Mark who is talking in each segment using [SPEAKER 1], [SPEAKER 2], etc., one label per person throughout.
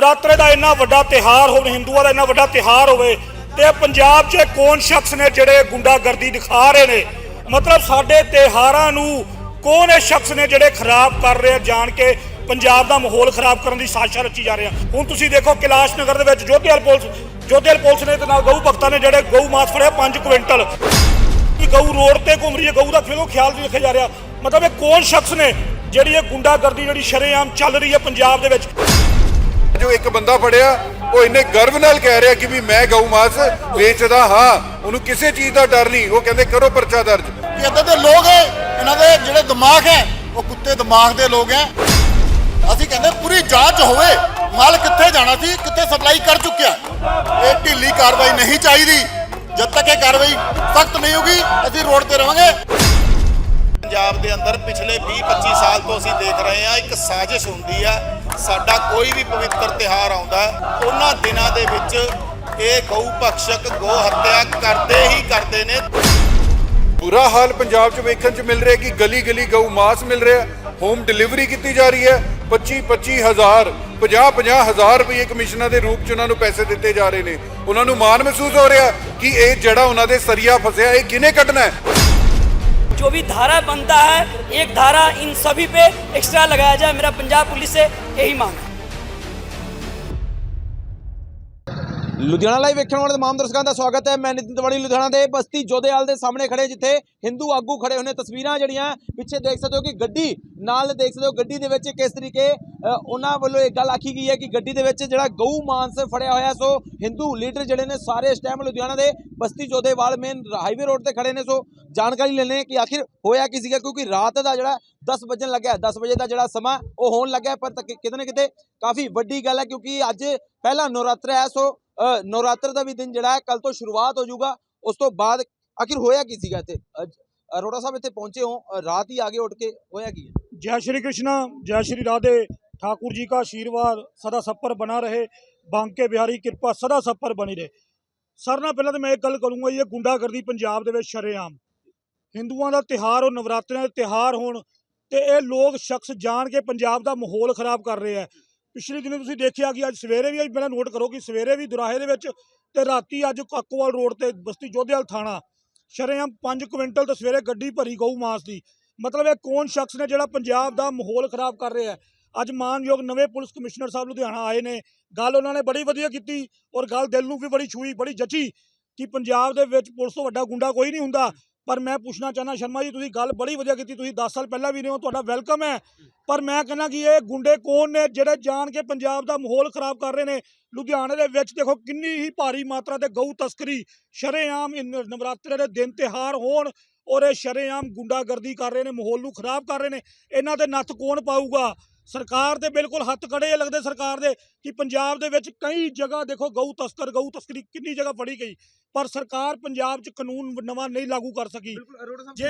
[SPEAKER 1] ਨਵਰਾਤਰੇ ਦਾ ਇੰਨਾ ਵੱਡਾ ਤਿਹਾਰ ਹੋਵੇ, ਹਿੰਦੂਆਂ ਦਾ ਇੰਨਾ ਵੱਡਾ ਤਿਹਾਰ ਹੋਵੇ ਤੇ ਪੰਜਾਬ 'ਚ ਕੌਣ ਸ਼ਖਸ ਨੇ ਜਿਹੜੇ ਗੁੰਡਾਗਰਦੀ ਦਿਖਾ ਰਹੇ ਨੇ? ਮਤਲਬ ਸਾਡੇ ਤਿਹਾਰਾਂ ਨੂੰ ਕੌਣ ਇਹ ਸ਼ਖਸ ਨੇ ਜਿਹੜੇ ਖਰਾਬ ਕਰ ਰਹੇ ਆ, ਜਾਣ ਕੇ ਪੰਜਾਬ ਦਾ ਮਾਹੌਲ ਖਰਾਬ ਕਰਨ ਦੀ ਸਾਜ਼ਿਸ਼ ਰਚੀ ਜਾ ਰਹੀ ਆ? ਹੁਣ ਤੁਸੀਂ ਦੇਖੋ ਕੈਲਾਸ਼ ਨਗਰ ਦੇ ਵਿੱਚ ਜੋਧੇਵਾਲ ਪੁਲਿਸ ਜੋਧੇਵਾਲ ਪੁਲਿਸ ਨੇ ਤੇ ਨਾਲ ਗਊ ਭਗਤਾਂ ਨੇ ਜਿਹੜੇ ਗਊ ਮਾਸ ਫੜਿਆ 5 ਕੁਇੰਟਲ। ਗਊ ਰੋਡ ਤੇ ਘੁੰਮ ਰਹੀ ਹੈ, ਗਊ ਦਾ ਫਿਰੋ ਖਿਆਲ ਨਹੀਂ ਰੱਖਿਆ ਜਾ ਰਿਹਾ। ਮਤਲਬ ਇਹ ਕੌਣ ਸ਼ਖਸ ਨੇ ਜਿਹੜੀ ਇਹ ਗੁੰਡਾਗਰਦੀ, ਜਿਹੜੀ ਸ਼ਰੇਆਮ ਚੱਲ ਰਹੀ ਹੈ ਪੰਜਾਬ ਦੇ ਵਿੱਚ?
[SPEAKER 2] ਜੋ ਇੱਕ ਬੰਦਾ ਫੜਿਆ, ਉਹ ਇੰਨੇ ਗਰਵ ਨਾਲ ਕਹਿ ਰਿਹਾ ਕਿ ਵੀ ਮੈਂ ਗਊ ਮਾਸ ਵੇਚਦਾ ਹਾਂ। ਉਹਨੂੰ ਕਿਸੇ ਚੀਜ਼ ਦਾ ਡਰ ਨਹੀਂ। ਉਹ ਕਹਿੰਦੇ, ਕਰੋ ਪਰਚਾ ਦਰਜ।
[SPEAKER 3] ਕਿ ਇੱਦਾਂ ਦੇ ਲੋਕ ਹੈ, ਇਹਨਾਂ ਦੇ ਜਿਹੜੇ ਦਿਮਾਗ ਹੈ, ਉਹ ਕੁੱਤੇ ਦਿਮਾਗ ਦੇ ਲੋਕ ਹੈ। ਅਸੀਂ ਕਹਿੰਦੇ, ਪੂਰੀ ਜਾਂਚ ਹੋਵੇ, ਮਾਲ ਕਿੱਥੇ ਜਾਣਾ ਸੀ, ਕਿੱਥੇ ਸਪਲਾਈ ਕਰ ਚੁੱਕਿਆ। ਇਹ ਢਿੱਲੀ ਕਾਰਵਾਈ ਨਹੀਂ ਚਾਹੀਦੀ। ਜਦ ਤੱਕ ਇਹ ਕਾਰਵਾਈ ਸਖਤ ਨਹੀਂ ਹੋਗੀ ਅਸੀਂ ਰੋਡ ਤੇ ਰਵਾਂਗੇ।
[SPEAKER 4] ਪੰਜਾਬ ਦੇ ਅੰਦਰ ਪਿਛਲੇ 20-25 ਸਾਲ ਤੋਂ ਅਸੀਂ ਦੇਖ ਰਹੇ ਹਾਂ, ਇੱਕ ਸਾਜ਼ਿਸ਼ ਹੁੰਦੀ ਆ ਸਾਡਾ ਕੋਈ ਵੀ ਪਵਿੱਤਰ ਤਿਹਾਰ ਆਉਂਦਾ ਉਹਨਾਂ ਦਿਨਾਂ ਦੇ ਵਿੱਚ ਇਹ ਗਊ ਭਕਸ਼ਕ ਗੋ ਹੱਤਿਆ ਕਰਦੇ ਹੀ ਕਰਦੇ ਨੇ।
[SPEAKER 2] ਬੁਰਾ ਹਾਲ ਪੰਜਾਬ 'ਚ ਵੇਖਣ 'ਚ ਮਿਲ ਰਿਹਾ ਕਿ ਗਲੀ ਗਲੀ ਗਊ ਮਾਸ ਮਿਲ ਰਿਹਾ ਹੋਮ ਡਿਲੀਵਰੀ ਕੀਤੀ ਜਾ ਰਹੀ ਹੈ। 25 25 ਹਜ਼ਾਰ 50 50 ਹਜ਼ਾਰ ਰੁਪਏ ਕਮਿਸ਼ਨਾਂ ਦੇ ਰੂਪ 'ਚ ਉਹਨਾਂ ਨੂੰ ਪੈਸੇ ਦਿੱਤੇ ਜਾ ਰਹੇ ਨੇ। ਉਹਨਾਂ ਨੂੰ ਮਾਣ ਮਹਿਸੂਸ ਹੋ ਰਿਹਾ ਕਿ ਇਹ ਜਿਹੜਾ ਉਹਨਾਂ ਦੇ ਸਰੀਆ ਫਸਿਆ, ਇਹ ਕਿਹਨੇ ਕੱਢਣਾ ਹੈ?
[SPEAKER 5] जो भी धारा बनता है एक धारा इन सभी पे एक्स्ट्रा लगाया जाए मेरा पंजाब पुलिस से यही मांग है
[SPEAKER 6] ਲੁਧਿਆਣਾ ਲਾਈਵ ਵੇਖਣ ਵਾਲੇ ਤਮਾਮ ਦਰਸ਼ਕਾਂ ਦਾ ਸਵਾਗਤ ਹੈ। ਮੈਂ ਨਿਤਿਨ ਤਿਵਾੜੀ ਲੁਧਿਆਣਾ ਦੇ ਬਸਤੀ ਜੋਧੇਵਾਲ ਦੇ ਸਾਹਮਣੇ ਖੜੇ, ਜਿੱਥੇ ਹਿੰਦੂ ਆਗੂ ਖੜੇ ਹੋਏ ਨੇ। ਤਸਵੀਰਾਂ ਜਿਹੜੀਆਂ ਪਿੱਛੇ ਦੇਖ ਸਕਦੇ ਹੋ ਕਿ ਗੱਡੀ ਨਾਲ ਦੇਖ ਸਕਦੇ ਹੋ, ਗੱਡੀ ਦੇ ਵਿੱਚ ਕਿਸ ਤਰੀਕੇ ਉਹਨਾਂ ਵੱਲੋਂ ਇਹ ਗੱਲ ਆਖੀ ਗਈ ਹੈ ਕਿ ਗੱਡੀ ਦੇ ਵਿੱਚ ਜਿਹੜਾ ਗਊ ਮਾਂਸ ਫੜਿਆ ਹੋਇਆ, ਸੋ ਹਿੰਦੂ ਲੀਡਰ ਜਿਹੜੇ ਨੇ ਸਾਰੇ ਇਸ ਟਾਈਮ ਲੁਧਿਆਣਾ ਦੇ Basti Jodhewal main highway road ਤੇ ਖੜੇ ਨੇ। ਸੋ ਜਾਣਕਾਰੀ ਲੈਣੇ ਕਿ ਆਖਿਰ ਹੋਇਆ ਕੀ ਸੀਗਾ, ਕਿਉਂਕਿ ਰਾਤ ਦਾ ਜਿਹੜਾ 10 ਵਜਣ ਲੱਗਿਆ 10 ਵਜੇ ਦਾ ਜਿਹੜਾ ਸਮਾਂ, ਉਹ ਹੋਣ ਲੱਗਿਆ, ਪਰ ਤੱਕ- ਕਿਤੇ ਨਾ ਕਿਤੇ ਕਾਫੀ ਵੱਡੀ ਗੱਲ ਹੈ, ਕਿਉਂਕਿ ਅੱਜ ਪਹਿਲਾ ਨਵਰਾਤਰਾ ਹੈ। ਸੋ ਨਵਰਾਤਰ ਦਾ ਵੀ ਦਿਨ ਜਿਹੜਾ ਹੈ ਕੱਲ ਤੋਂ ਸ਼ੁਰੂਆਤ ਹੋ ਜਾਊਗਾ ਉਸ ਤੋਂ ਬਾਅਦ ਆਖਿਰ ਹੋਇਆ ਕੀ ਸੀਗਾ ਇੱਥੇ ਅੱਜ ਅਰੋੜਾ ਸਾਹਿਬ ਇੱਥੇ ਪਹੁੰਚੇ ਹੋ ਅ, ਰਾਤ ਹੀ ਆਗੇ ਉੱਠ ਕੇ ਹੋਇਆ ਕੀ ਹੈ
[SPEAKER 1] जय श्री कृष्णा जय श्री राधे ठाकुर जी का आशीर्वाद सदा सब पर बना रहे बांके बिहारी कृपा सदा सब पर बनी रहे ਸਰ ਨਾਲ ਪਹਿਲਾਂ ਤਾਂ ਮੈਂ ਇੱਕ ਗੱਲ ਕਰੂੰਗਾ ਇਹ ਗੁੰਡਾਗਰਦੀ ਪੰਜਾਬ ਦੇ ਵਿੱਚ ਸ਼ਰੇਆਮ ਹਿੰਦੂਆਂ ਦਾ ਤਿਹਾਰ ਔਰ ਨਵਰਾਤਰਿਆਂ ਦੇ ਤਿਹਾਰ ਹੋਣ ਤੇ ਇਹ ਲੋਕ ਸ਼ਖਸ ਜਾਣ ਕੇ ਪੰਜਾਬ ਦਾ ਮਾਹੌਲ ਖਰਾਬ ਕਰ ਰਹੇ ਆ ਪਿਛਲੇ ਦਿਨ ਤੁਸੀਂ ਦੇਖਿਆ ਕਿ ਅੱਜ ਸਵੇਰੇ ਵੀ ਅੱਜ ਪਹਿਲਾਂ ਨੋਟ ਕਰੋ ਕਿ ਸਵੇਰੇ ਵੀ ਦੁਰਾਹੇ ਦੇ ਵਿੱਚ ਤੇ ਰਾਤੀ ਅੱਜ ਕਾਕੋਵਾਲ ਰੋਡ ਤੇ ਬਸਤੀ ਜੋਧੇਵਾਲ ਥਾਣਾ, ਸ਼ਰੇਆਮ 5 ਕੁਇੰਟਲ ਤੇ ਸਵੇਰੇ ਗੱਡੀ ਭਰੀ ਗਊ ਮਾਸ ਦੀ। ਮਤਲਬ ਇਹ ਕੌਣ ਸ਼ਖਸ ਨੇ ਜਿਹੜਾ ਪੰਜਾਬ ਦਾ ਮਾਹੌਲ ਖਰਾਬ ਕਰ ਰਿਹਾ ਹੈ? ਅੱਜ ਮਾਨਯੋਗ ਨਵੇਂ ਪੁਲਿਸ ਕਮਿਸ਼ਨਰ ਸਾਹਿਬ ਲੁਧਿਆਣਾ ਆਏ ਨੇ। ਗੱਲ ਉਹਨਾਂ ਨੇ ਬੜੀ ਵਧੀਆ ਕੀਤੀ ਔਰ ਗੱਲ ਦਿਲ ਨੂੰ ਵੀ ਬੜੀ ਛੂਈ, ਬੜੀ ਜਚੀ ਕਿ ਪੰਜਾਬ ਦੇ ਵਿੱਚ ਪੁਲਿਸ ਤੋਂ ਵੱਡਾ ਗੁੰਡਾ ਕੋਈ ਨਹੀਂ ਹੁੰਦਾ। ਪਰ ਮੈਂ ਪੁੱਛਣਾ ਚਾਹਨਾ ਸ਼ਰਮਾ ਜੀ, ਤੁਸੀਂ ਗੱਲ ਬੜੀ ਵਧੀਆ ਕੀਤੀ, ਤੁਸੀਂ 10 ਸਾਲ ਪਹਿਲਾਂ ਵੀ ਰਹੇ ਹੋ, ਤੁਹਾਡਾ ਵੈਲਕਮ ਹੈ। ਪਰ ਮੈਂ ਕਹਿੰਦਾ ਕਿ ਇਹ ਗੁੰਡੇ ਕੌਣ ਨੇ, ਜਿਹੜੇ ਜਾਣ ਕੇ ਪੰਜਾਬ ਦਾ ਮਾਹੌਲ ਖਰਾਬ ਕਰ ਰਹੇ ਨੇ? ਲੁਧਿਆਣੇ ਦੇ ਵਿੱਚ ਦੇਖੋ ਕਿੰਨੀ ਹੀ ਭਾਰੀ ਮਾਤਰਾ ਤੇ ਗਊ ਤਸਕਰੀ, ਸ਼ਰੇਆਮ ਇਨ ਨਵਰਾਤਰੇ ਦੇ ਦਿਨ ਤਿਹਾਰ ਹੋਣ ਔਰ ਇਹ ਸ਼ਰੇਆਮ ਗੁੰਡਾਗਰਦੀ ਕਰ ਰਹੇ ਨੇ, ਮਾਹੌਲ ਨੂੰ ਖਰਾਬ ਕਰ ਰਹੇ ਨੇ। ਇਹਨਾਂ ਦੇ ਨੱਥ ਕੌਣ ਪਾਊਗਾ? ਸਰਕਾਰ ਦੇ ਬਿਲਕੁਲ ਹੱਥ ਕੜੇ ਲੱਗਦੇ ਸਰਕਾਰ ਦੇ ਕਿ ਪੰਜਾਬ ਦੇ ਵਿੱਚ ਕਈ ਜਗ੍ਹਾ ਦੇਖੋ ਗਊ ਤਸਕਰ ਗਊ ਤਸਕਰੀ ਕਿੰਨੀ ਜਗ੍ਹਾ ਫੜੀ ਗਈ ਪਰ ਸਰਕਾਰ ਪੰਜਾਬ 'ਚ ਕਾਨੂੰਨ ਨਵਾਂ ਨਹੀਂ ਲਾਗੂ ਕਰ ਸਕੀ। ਜੇ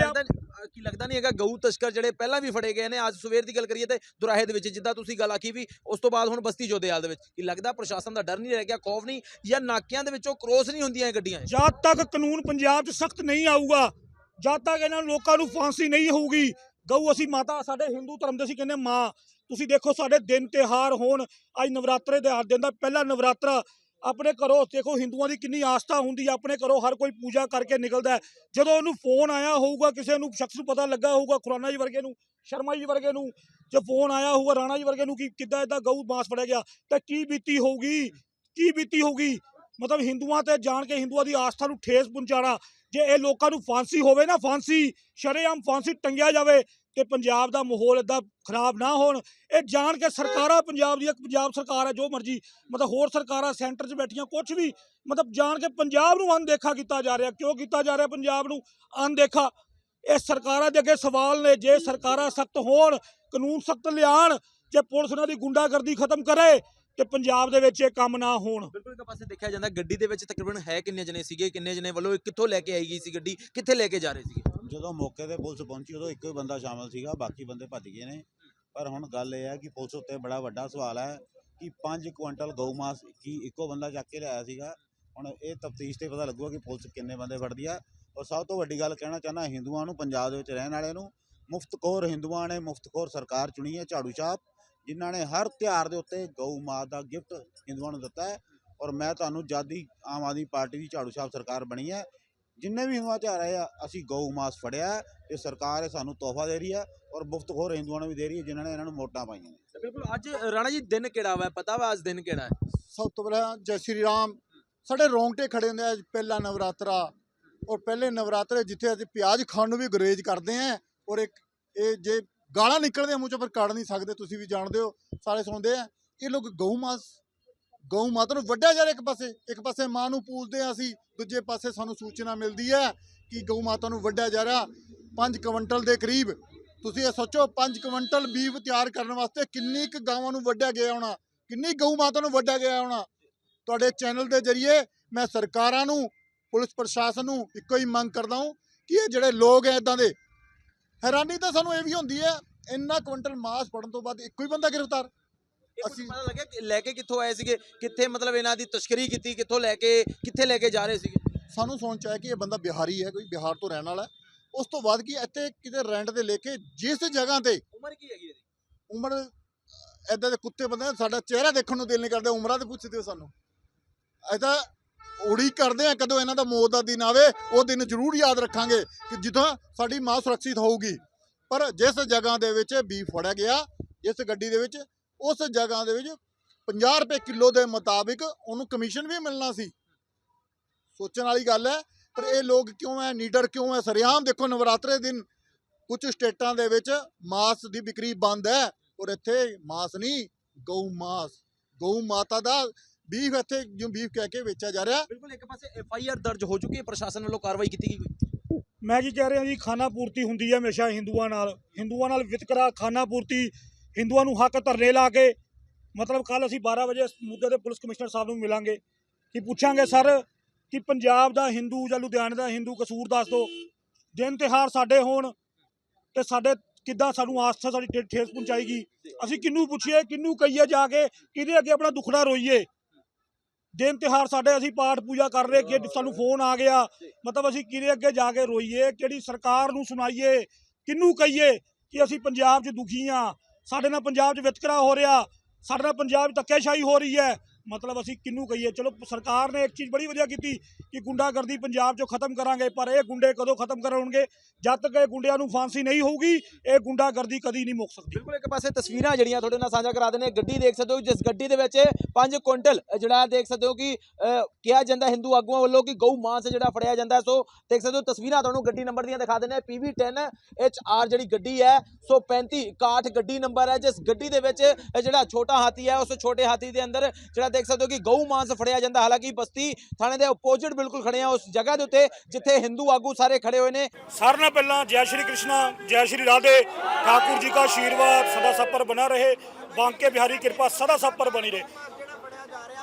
[SPEAKER 6] ਕੀ ਲੱਗਦਾ ਨਹੀਂ- ਹੈਗਾ ਗਊ ਤਸਕਰ ਜਿਹੜੇ ਪਹਿਲਾਂ ਵੀ ਫੜੇ ਗਏ ਨੇ ਅੱਜ ਸਵੇਰ ਦੀ ਗੱਲ ਕਰੀਏ ਤੇ ਦੁਰਾਹੇ ਦੇ ਵਿੱਚ ਜਿੱਦਾਂ ਤੁਸੀਂ ਗੱਲ ਆਖੀ ਵੀ ਉਸ ਤੋਂ ਬਾਅਦ ਹੁਣ ਬਸਤੀ ਜੋਧੇਵਾਲ ਦੇ ਵਿੱਚ ਕੀ ਲੱਗਦਾ ਪ੍ਰਸ਼ਾਸਨ ਦਾ ਡਰ ਨਹੀਂ ਰਹਿ ਗਿਆ ਖੌਫ ਨਹੀਂ ਜਾਂ ਨਾਕਿਆਂ ਦੇ ਵਿੱਚੋਂ ਕ੍ਰੋਸ ਨਹੀਂ ਹੁੰਦੀਆਂ ਗੱਡੀਆਂ
[SPEAKER 1] ਜਦ ਤੱਕ ਕਾਨੂੰਨ ਪੰਜਾਬ 'ਚ ਸਖਤ ਨਹੀਂ ਆਊਗਾ ਜਦ ਤੱਕ ਇਹਨਾਂ ਲੋਕਾਂ ਨੂੰ ਫਾਂਸੀ ਨਹੀਂ ਹੋਊਗੀ ਗਊ ਅਸੀਂ ਮਾਤਾ ਸਾਡੇ ਹਿੰਦੂ ਧਰਮ ਦੇ ਅਸੀਂ ਕਹਿੰਦੇ ਮਾਂ ਤੁਸੀਂ ਦੇਖੋ ਸਾਡੇ ਦਿਨ ਤਿਹਾਰ ਹੋਣ, ਅੱਜ ਨਵਰਾਤਰੇ ਦੇ ਹਰ ਦਿਨ ਦਾ ਪਹਿਲਾ ਨਵਰਾਤਰਾ, ਆਪਣੇ ਘਰੋਂ ਦੇਖੋ ਹਿੰਦੂਆਂ ਦੀ ਕਿੰਨੀ ਆਸਥਾ ਹੁੰਦੀ ਹੈ ਆਪਣੇ ਘਰੋਂ ਹਰ ਕੋਈ ਪੂਜਾ ਕਰਕੇ ਨਿਕਲਦਾ ਜਦੋਂ ਉਹਨੂੰ ਫੋਨ ਆਇਆ ਹੋਊਗਾ, ਕਿਸੇ ਨੂੰ ਸ਼ਖਸ ਨੂੰ ਪਤਾ ਲੱਗਾ ਹੋਊਗਾ, ਖੁਰਾਨਾ ਜੀ ਵਰਗੇ ਨੂੰ, ਸ਼ਰਮਾ ਜੀ ਵਰਗੇ ਨੂੰ, ਜੇ ਫੋਨ ਆਇਆ ਹੋਊਗਾ, ਰਾਣਾ ਜੀ ਵਰਗੇ ਨੂੰ ਕਿ ਕਿੱਦਾਂ ਇਦਾਂ ਗਊ ਮਾਸ ਫੜਿਆ ਗਿਆ, ਤਾਂ ਕੀ ਬੀਤੀ ਹੋਊਗੀ? ਕੀ ਬੀਤੀ ਹੋਊਗੀ? ਮਤਲਬ ਹਿੰਦੂਆਂ ਤੇ ਜਾਣ ਕੇ ਹਿੰਦੂਆਂ ਦੀ ਆਸਥਾ ਨੂੰ ਠੇਸ ਪਹੁੰਚਾਣਾ ਜੇ ਇਹ ਲੋਕਾਂ ਨੂੰ ਫਾਂਸੀ ਹੋਵੇ ਨਾ, ਫਾਂਸੀ, ਸ਼ਰੇਆਮ ਫਾਂਸੀ ਟੰਗਿਆ ਜਾਵੇ ਤੇ ਪੰਜਾਬ ਦਾ ਮਾਹੌਲ ਇਦਾਂ ਖਰਾਬ ਨਾ ਹੋਣ। ਇਹ ਜਾਣ ਕੇ ਸਰਕਾਰਾਂ, ਪੰਜਾਬ ਦੀ ਇੱਕ ਪੰਜਾਬ ਸਰਕਾਰ ਹੈ, ਜੋ ਮਰਜ਼ੀ, ਮਤਲਬ ਹੋਰ ਸਰਕਾਰਾਂ ਸੈਂਟਰ 'ਚ ਬੈਠੀਆਂ ਕੁਝ ਵੀ, ਮਤਲਬ ਜਾਣ ਕੇ ਪੰਜਾਬ ਨੂੰ ਅਣਦੇਖਾ ਕੀਤਾ ਜਾ ਰਿਹਾ। ਕਿਉਂ ਕੀਤਾ ਜਾ ਰਿਹਾ ਪੰਜਾਬ ਨੂੰ ਅਣਦੇਖਾ? ਇਹ ਸਰਕਾਰਾਂ ਦੇ ਅੱਗੇ ਸਵਾਲ ਨੇ। ਜੇ ਸਰਕਾਰਾਂ ਸਖਤ ਹੋਣ, ਕਾਨੂੰਨ ਸਖਤ ਲਿਆਣ ਜੇ ਪੁਲਿਸ ਉਹਨਾਂ ਦੀ ਗੁੰਡਾਗਰਦੀ ਖਤਮ ਕਰੇ, ਤੇ ਪੰਜਾਬ ਦੇ ਵਿੱਚ ਇਹ ਕੰਮ ਨਾ ਹੋਣ।
[SPEAKER 6] ਬਿਲਕੁਲ ਇੱਕ ਪਾਸੇ ਦੇਖਿਆ ਜਾਂਦਾ, ਗੱਡੀ ਦੇ ਵਿੱਚ ਤਕਰੀਬਨ ਹੈ ਕਿੰਨੇ ਜਣੇ ਸੀਗੇ, ਕਿੰਨੇ ਜਣੇ ਵੱਲੋਂ ਇਹ ਕਿੱਥੋਂ ਲੈ ਕੇ ਆਈ ਗਈ ਸੀ ਗੱਡੀ, ਕਿੱਥੇ ਲੈ ਕੇ ਜਾ ਰਹੇ ਸੀਗੇ?
[SPEAKER 7] ਜਦੋਂ ਮੌਕੇ ਤੇ ਪੁਲਿਸ ਪਹੁੰਚੀ, ਉਦੋਂ ਇੱਕੋ ਹੀ ਬੰਦਾ ਸ਼ਾਮਲ ਸੀਗਾ, ਬਾਕੀ ਬੰਦੇ ਭੱਜ ਗਏ ਨੇ। ਪਰ ਹੁਣ ਗੱਲ ਇਹ ਹੈ ਕਿ ਪੁਲਿਸ ਉੱਤੇ ਬੜਾ ਵੱਡਾ ਸਵਾਲ ਹੈ ਕਿ 5 ਕੁਇੰਟਲ ਗਊ ਮਾਸ ਕੀ ਇੱਕੋ ਬੰਦਾ ਚੱਕ ਕੇ ਲਿਆਇਆ ਸੀਗਾ? ਹੁਣ ਇਹ ਤਫਤੀਸ਼ ਤੇ ਪਤਾ ਲੱਗੂਗਾ ਕਿ ਪੁਲਿਸ ਕਿੰਨੇ ਬੰਦੇ ਫੜਦੀ ਆ। ਔਰ ਸਭ ਤੋਂ ਵੱਡੀ ਗੱਲ ਕਹਿਣਾ ਚਾਹੁੰਦਾ ਹਿੰਦੂਆਂ ਨੂੰ, ਪੰਜਾਬ ਦੇ ਵਿੱਚ ਰਹਿਣ ਵਾਲਿਆਂ ਨੂੰ ਮੁਫਤਖੋਰ ਹਿੰਦੂਆਂ ਨੇ ਮੁਫਤਖੋਰ ਸਰਕਾਰ ਚੁਣੀ ਹੈ, ਝਾੜੂ ਛਾਪ, ਜਿਨ੍ਹਾਂ ਨੇ ਹਰ ਤਿਉਹਾਰ ਦੇ ਉੱਤੇ ਗਊ ਮਾਤਾ ਦਾ ਗਿਫਟ ਹਿੰਦੂਆਂ ਨੂੰ ਦਿੱਤਾ ਹੈ। ਔਰ ਮੈਂ ਤੁਹਾਨੂੰ ਜਦ ਦੀ ਆਮ ਆਦਮੀ ਪਾਰਟੀ ਦੀ ਝਾੜੂ ਛਾਪ ਸਰਕਾਰ ਬਣੀ ਹੈ। ਜਿੰਨੇ ਵੀ ਹਿੰਦੂਆਂ ਤਿਉਹਾਰ ਆਏ ਆ ਅਸੀਂ ਗਊ ਮਾਸ ਫੜਿਆ ਹੈ ਤੇ ਸਰਕਾਰ ਇਹ ਸਾਨੂੰ ਤੋਹਫਾ ਦੇ ਰਹੀ ਹੈ ਔਰ ਮੁਫਤਖੋਰ ਹਿੰਦੂਆਂ ਨੂੰ ਵੀ ਦੇ ਰਹੀ ਹੈ ਜਿਨ੍ਹਾਂ ਨੇ ਇਹਨਾਂ ਨੂੰ ਵੋਟਾਂ ਪਾਈਆਂ ਨੇ।
[SPEAKER 6] ਬਿਲਕੁਲ ਅੱਜ ਰਾਣਾ ਜੀ ਦਿਨ ਕਿਹੜਾ ਵਾ? ਪਤਾ ਵਾ ਅੱਜ ਦਿਨ ਕਿਹੜਾ ਹੈ?
[SPEAKER 3] ਸਭ ਤੋਂ ਪਹਿਲਾਂ ਜੈ ਸ਼੍ਰੀ ਰਾਮ। ਸਾਡੇ ਰੋਂਗਟੇ ਖੜੇ ਹੁੰਦੇ ਆ ਅੱਜ ਪਹਿਲਾ ਨਵਰਾਤਰਾ। ਔਰ ਪਹਿਲੇ ਨਵਰਾਤਰੇ ਜਿੱਥੇ ਅਸੀਂ ਪਿਆਜ਼ ਖਾਣ ਨੂੰ ਵੀ ਗੁਰੇਜ਼ ਕਰਦੇ ਆਂ ਔਰ ਇੱਕ ਇਹ ਜੇ ਗਾਲਾਂ ਨਿਕਲਦੇ ਮੂੰਹ ਚੋਂ ਪਰ ਕੱਢ ਨਹੀਂ ਸਕਦੇ ਤੁਸੀਂ ਵੀ ਜਾਣਦੇ ਹੋ ਸਾਰੇ ਸੁਣਦੇ ਆ। ਇਹ ਲੋਕ ਗਊ ਮਾਸ ਗਊ ਮਾਤਾ ਨੂੰ ਵੱਢਿਆ ਜਾ ਰਿਹਾ ਇੱਕ ਪਾਸੇ ਇੱਕ ਪਾਸੇ ਮਾਂ ਨੂੰ ਪੂਜਦੇ ਆ ਅਸੀਂ, ਦੂਜੇ ਪਾਸੇ ਸਾਨੂੰ ਸੂਚਨਾ ਮਿਲਦੀ ਹੈ ਕਿ ਗਊ ਮਾਤਾ ਨੂੰ ਵੱਢਿਆ ਜਾ ਰਿਹਾ 5 ਕੁਇੰਟਲ ਦੇ ਕਰੀਬ। ਤੁਸੀਂ ਇਹ ਸੋਚੋ 5 ਕੁਇੰਟਲ ਬੀਫ ਤਿਆਰ ਕਰਨ ਵਾਸਤੇ ਕਿੰਨੀ ਕੁ ਗਾਵਾਂ ਨੂੰ ਵੱਢਿਆ ਗਿਆ ਹੋਣਾ, ਕਿੰਨੀ ਗਊ ਮਾਤਾ ਨੂੰ ਵੱਢਿਆ ਗਿਆ ਹੋਣਾ? ਤੁਹਾਡੇ ਚੈਨਲ ਦੇ ਜ਼ਰੀਏ ਮੈਂ ਸਰਕਾਰਾਂ ਨੂੰ, ਪੁਲਿਸ ਪ੍ਰਸ਼ਾਸਨ ਨੂੰ ਇੱਕੋ ਹੀ ਮੰਗ ਕਰਦਾ ਹਾਂ ਕਿ ਇਹ ਜਿਹੜੇ ਲੋਕ ਐ ਇਦਾਂ ਦੇ, ਹੈਰਾਨੀ ਤਾਂ ਸਾਨੂੰ ਇਹ ਵੀ ਹੁੰਦੀ ਹੈ, ਇੰਨਾ ਕੁਇੰਟਲ ਮਾਸ ਫੜਨ ਤੋਂ ਬਾਅਦ ਇੱਕੋ ਹੀ ਬੰਦਾ ਗ੍ਰਿਫਤਾਰ।
[SPEAKER 6] ਅਸੀਂ ਪਤਾ ਲੱਗਿਆ ਕਿ ਲੈ ਕੇ ਕਿੱਥੋਂ ਆਏ ਸੀਗੇ? ਕਿੱਥੇ ਮਤਲਬ ਇਹਨਾਂ ਦੀ ਤਸਕਰੀ ਕੀਤੀ ਕਿੱਥੋਂ ਲੈ ਕੇ ਕਿੱਥੇ ਲੈ ਕੇ ਜਾ ਰਹੇ ਸੀਗੇ?
[SPEAKER 3] ਸਾਨੂੰ ਸੋਚ ਆਇਆ ਕਿ ਇਹ ਬੰਦਾ ਬਿਹਾਰੀ ਹੈ ਕੋਈ ਬਿਹਾਰ ਤੋਂ ਰਹਿਣ ਵਾਲਾ ਉਸ ਤੋਂ ਬਾਅਦ ਕੀ ਇੱਥੇ ਕਿਤੇ ਰੈਂਟ ਤੇ ਲੈ ਕੇ ਜਿਸ ਜਗ੍ਹਾ ਤੇ
[SPEAKER 6] ਉਮਰ ਕੀ ਹੈਗੀ ਇਹਦੀ?
[SPEAKER 3] ਉਮਰ ਐਦਾਂ ਦੇ ਕੁੱਤੇ ਬੰਦੇ ਆ, ਸਾਡਾ ਚਿਹਰਾ ਦੇਖਣ ਨੂੰ ਦਿਲ ਨਹੀਂ ਕਰਦਾ ਉਮਰਾਂ ਤੇ ਪੁੱਛਦੇ ਹੋ ਸਾਨੂੰ। ਤਾਂ ਉਡੀਕ ਕਰਦੇ ਆ ਕਦੋਂ ਇਹਨਾਂ ਦਾ ਮੌਤ ਦਾ ਦਿਨ ਆਵੇ ਉਹ ਦਿਨ ਜ਼ਰੂਰ ਯਾਦ ਰੱਖਾਂਗੇ ਕਿ ਜਿੱਥੋਂ ਸਾਡੀ ਮਾਂ ਸੁਰੱਖਿਅਤ ਹੋਊਗੀ। ਪਰ ਜਿਸ ਜਗ੍ਹਾ ਦੇ ਵਿੱਚ ਬੀਫ ਫੜਿਆ ਗਿਆ ਜਿਸ ਗੱਡੀ ਦੇ ਵਿੱਚ ਉਸ ਜਗ੍ਹਾ ਦੇ ਵਿੱਚ 50 ਰੁਪਏ ਕਿਲੋ ਦੇ ਮੁਤਾਬਿਕ ਉਹਨੂੰ ਕਮਿਸ਼ਨ ਵੀ ਮਿਲਣਾ ਸੀ। ਸੋਚਣ ਵਾਲੀ ਗੱਲ ਹੈ ਪਰ ਇਹ ਲੋਕ ਕਿਉਂ ਹੈ ਨੀਡਰ ਕਿਉਂ ਹੈ ਸਰਿਆਮ ਦੇਖੋ ਨਵਰਾਤਰੇ ਦਿਨ ਕੁਝ ਸਟੇਟਾਂ ਦੇ ਵਿੱਚ ਮਾਸ ਦੀ ਵਿਕਰੀ ਬੰਦ ਹੈ ਔਰ ਇੱਥੇ ਮਾਸ ਨਹੀਂ ਗਊ ਮਾਸ। ਗਊ ਮਾਤਾ ਦਾ ਬੀਫ ਇੱਥੇ ਜੋ ਬੀਫ ਕਹਿ ਕੇ ਵੇਚਿਆ ਜਾ ਰਿਹਾ।
[SPEAKER 6] ਬਿਲਕੁਲ ਇੱਕ ਪਾਸੇ ਐਫ ਆਈ ਆਰ ਦਰਜ ਹੋ ਚੁੱਕੀ ਹੈ ਪ੍ਰਸ਼ਾਸਨ ਵੱਲੋਂ ਕਾਰਵਾਈ ਕੀਤੀ ਗਈ ਕੋਈ?
[SPEAKER 1] ਮੈਂ ਜੀ ਕਹਿ ਰਿਹਾ ਜੀ ਖਾਨਾ ਪੂਰਤੀ ਹੁੰਦੀ ਹੈ ਹਮੇਸ਼ਾ ਹਿੰਦੂਆਂ ਨਾਲ। ਹਿੰਦੂਆਂ ਨਾਲ ਵਿਤਕਰਾ ਖਾਨਾ ਪੂਰਤੀ ਹਿੰਦੂਆਂ ਨੂੰ ਹੱਕ ਧਰਨੇ ਲਾ ਕੇ, ਮਤਲਬ ਕੱਲ ਅਸੀਂ 12 ਵਜੇ ਇਸ ਮੁੱਦੇ ਤੇ ਪੁਲਿਸ ਕਮਿਸ਼ਨਰ ਸਾਹਿਬ ਨੂੰ ਮਿਲਾਂਗੇ, ਕਿ ਪੁੱਛਾਂਗੇ, ਸਰ, ਕਿ ਪੰਜਾਬ ਦਾ ਹਿੰਦੂ ਜਾਂ ਲੁਧਿਆਣੇ ਦਾ ਹਿੰਦੂ ਕਸੂਰ ਦੱਸ ਦਿਓ, ਦਿਨ ਤਿਉਹਾਰ ਸਾਡੇ ਹੋਣ ਤੇ ਸਾਡੇ ਕਿੱਦਾਂ ਸਾਨੂੰ ਆਸਥਾ ਸਾਡੀ ਠੇ- ਠੇਸ ਪਹੁੰਚਾਏਗੀ? ਅਸੀਂ ਕਿਹਨੂੰ ਪੁੱਛੀਏ ਕਿਹਨੂੰ ਕਹੀਏ ਜਾ ਕੇ, ਕਿਹਦੇ ਅੱਗੇ ਆਪਣਾ ਦੁੱਖੜਾ ਰੋਈਏ? ਦਿਨ ਤਿਉਹਾਰ ਸਾਡੇ, ਅਸੀਂ ਪਾਠ ਪੂਜਾ ਕਰ ਰਹੇ, ਕਿ ਸਾਨੂੰ ਫੋਨ ਆ ਗਿਆ, ਮਤਲਬ ਅਸੀਂ ਕਿਹਦੇ ਅੱਗੇ ਜਾ ਕੇ ਰੋਈਏ, ਕਿਹੜੀ ਸਰਕਾਰ ਨੂੰ ਸੁਣਾਈਏ ਕਿਹਨੂੰ ਕਹੀਏ ਕਿ ਅਸੀਂ ਪੰਜਾਬ 'ਚ ਦੁਖੀ ਆ? ਸਾਡੇ ਨਾਲ ਪੰਜਾਬ 'ਚ ਵਿਤਕਰਾ ਹੋ ਰਿਹਾ, ਸਾਡੇ ਨਾਲ ਪੰਜਾਬ 'ਚ ਧੱਕੇਸ਼ਾਹੀ ਹੋ ਰਹੀ ਹੈ। ਮਤਲਬ ਅਸੀਂ ਕਿਹਨੂੰ ਕਹੀਏ? ਚਲੋ, ਸਰਕਾਰ ਨੇ ਇੱਕ ਚੀਜ਼ ਬੜੀ ਵਧੀਆ ਕੀਤੀ ਕਿ ਗੁੰਡਾਗਰਦੀ ਪੰਜਾਬ 'ਚੋਂ ਖਤਮ ਕਰਾਂਗੇ, ਪਰ ਇਹ ਗੁੰਡੇ ਕਦੋਂ ਖਤਮ ਕਰਨਗੇ ਜਦ ਤੱਕ ਇਹ ਗੁੰਡਿਆਂ ਨੂੰ ਫਾਂਸੀ ਨਹੀਂ ਹੋਊਗੀ, ਇਹ ਗੁੰਡਾਗਰਦੀ ਕਦੀ ਨਹੀਂ ਮੁੱਕ ਸਕਦੀ।
[SPEAKER 6] ਬਿਲਕੁਲ, ਇੱਕ ਪਾਸੇ ਤਸਵੀਰਾਂ ਜਿਹੜੀਆਂ ਤੁਹਾਡੇ ਨਾਲ ਸਾਂਝਾ ਕਰਾ ਦਿੰਦੇ ਗੱਡੀ ਦੇਖ ਸਕਦੇ ਹੋ ਜਿਸ ਗੱਡੀ ਦੇ ਵਿੱਚ 5 ਕੁਇੰਟਲ ਜਿਹੜਾ ਦੇਖ ਸਕਦੇ ਹੋ ਕਿ ਕਿਹਾ ਜਾਂਦਾ ਹਿੰਦੂ ਆਗੂਆਂ ਵੱਲੋਂ ਕਿ ਗਊ ਮਾਂਸ ਜਿਹੜਾ ਫੜਿਆ ਜਾਂਦਾ ਸੋ ਦੇਖ ਸਕਦੇ ਹੋ, ਤਸਵੀਰਾਂ ਤੁਹਾਨੂੰ ਗੱਡੀ ਨੰਬਰ ਦੀਆਂ ਦਿਖਾ ਦਿੰਦੇ PV10 HR ਜਿਹੜੀ ਗੱਡੀ ਹੈ, ਸੋ 35 61 ਗੱਡੀ ਨੰਬਰ ਹੈ, ਜਿਸ ਗੱਡੀ ਦੇ ਵਿੱਚ ਜਿਹੜਾ ਛੋਟਾ ਹਾਥੀ ਹੈ, ਉਸ ਛੋਟੇ ਹਾਥੀ ਦੇ ਅੰਦਰ ਜਿਹੜਾ ਦੇਖ ਸਕਦੇ ਹੋ ਕਿ ਗਊ ਮਾਂਸ ਫੜਿਆ ਜਾਂਦਾ, ਹਾਲਾਂਕਿ ਬਸਤੀ ਥਾਣੇ ਦੇ ਆਪੋਜ਼ਿਟ ਬਿਲਕੁਲ ਖੜੇ ਆ ਉਸ ਜਗ੍ਹਾ ਦੇ ਉੱਤੇ, ਜਿੱਥੇ ਹਿੰਦੂ ਆਗੂ ਸਾਰੇ ਖੜੇ ਹੋਏ ਨੇ।
[SPEAKER 1] ਸਾਰਿਆਂ ਨਾਲ ਪਹਿਲਾਂ ਜੈ ਸ਼੍ਰੀ ਕ੍ਰਿਸ਼ਨਾ, ਜੈ ਸ਼੍ਰੀ ਰਾਧੇ, ਠਾਕੁਰ ਜੀ ਦਾ ਆਸ਼ੀਰਵਾਦ, ਸਦਾ ਸਭ ਬਣਾ ਰਹੇ, ਬਾਂਕੇ ਬਿਹਾਰੀ ਕਿਰਪਾ ਸਦਾ ਸਭ ਬਣੀ ਰਹੇ।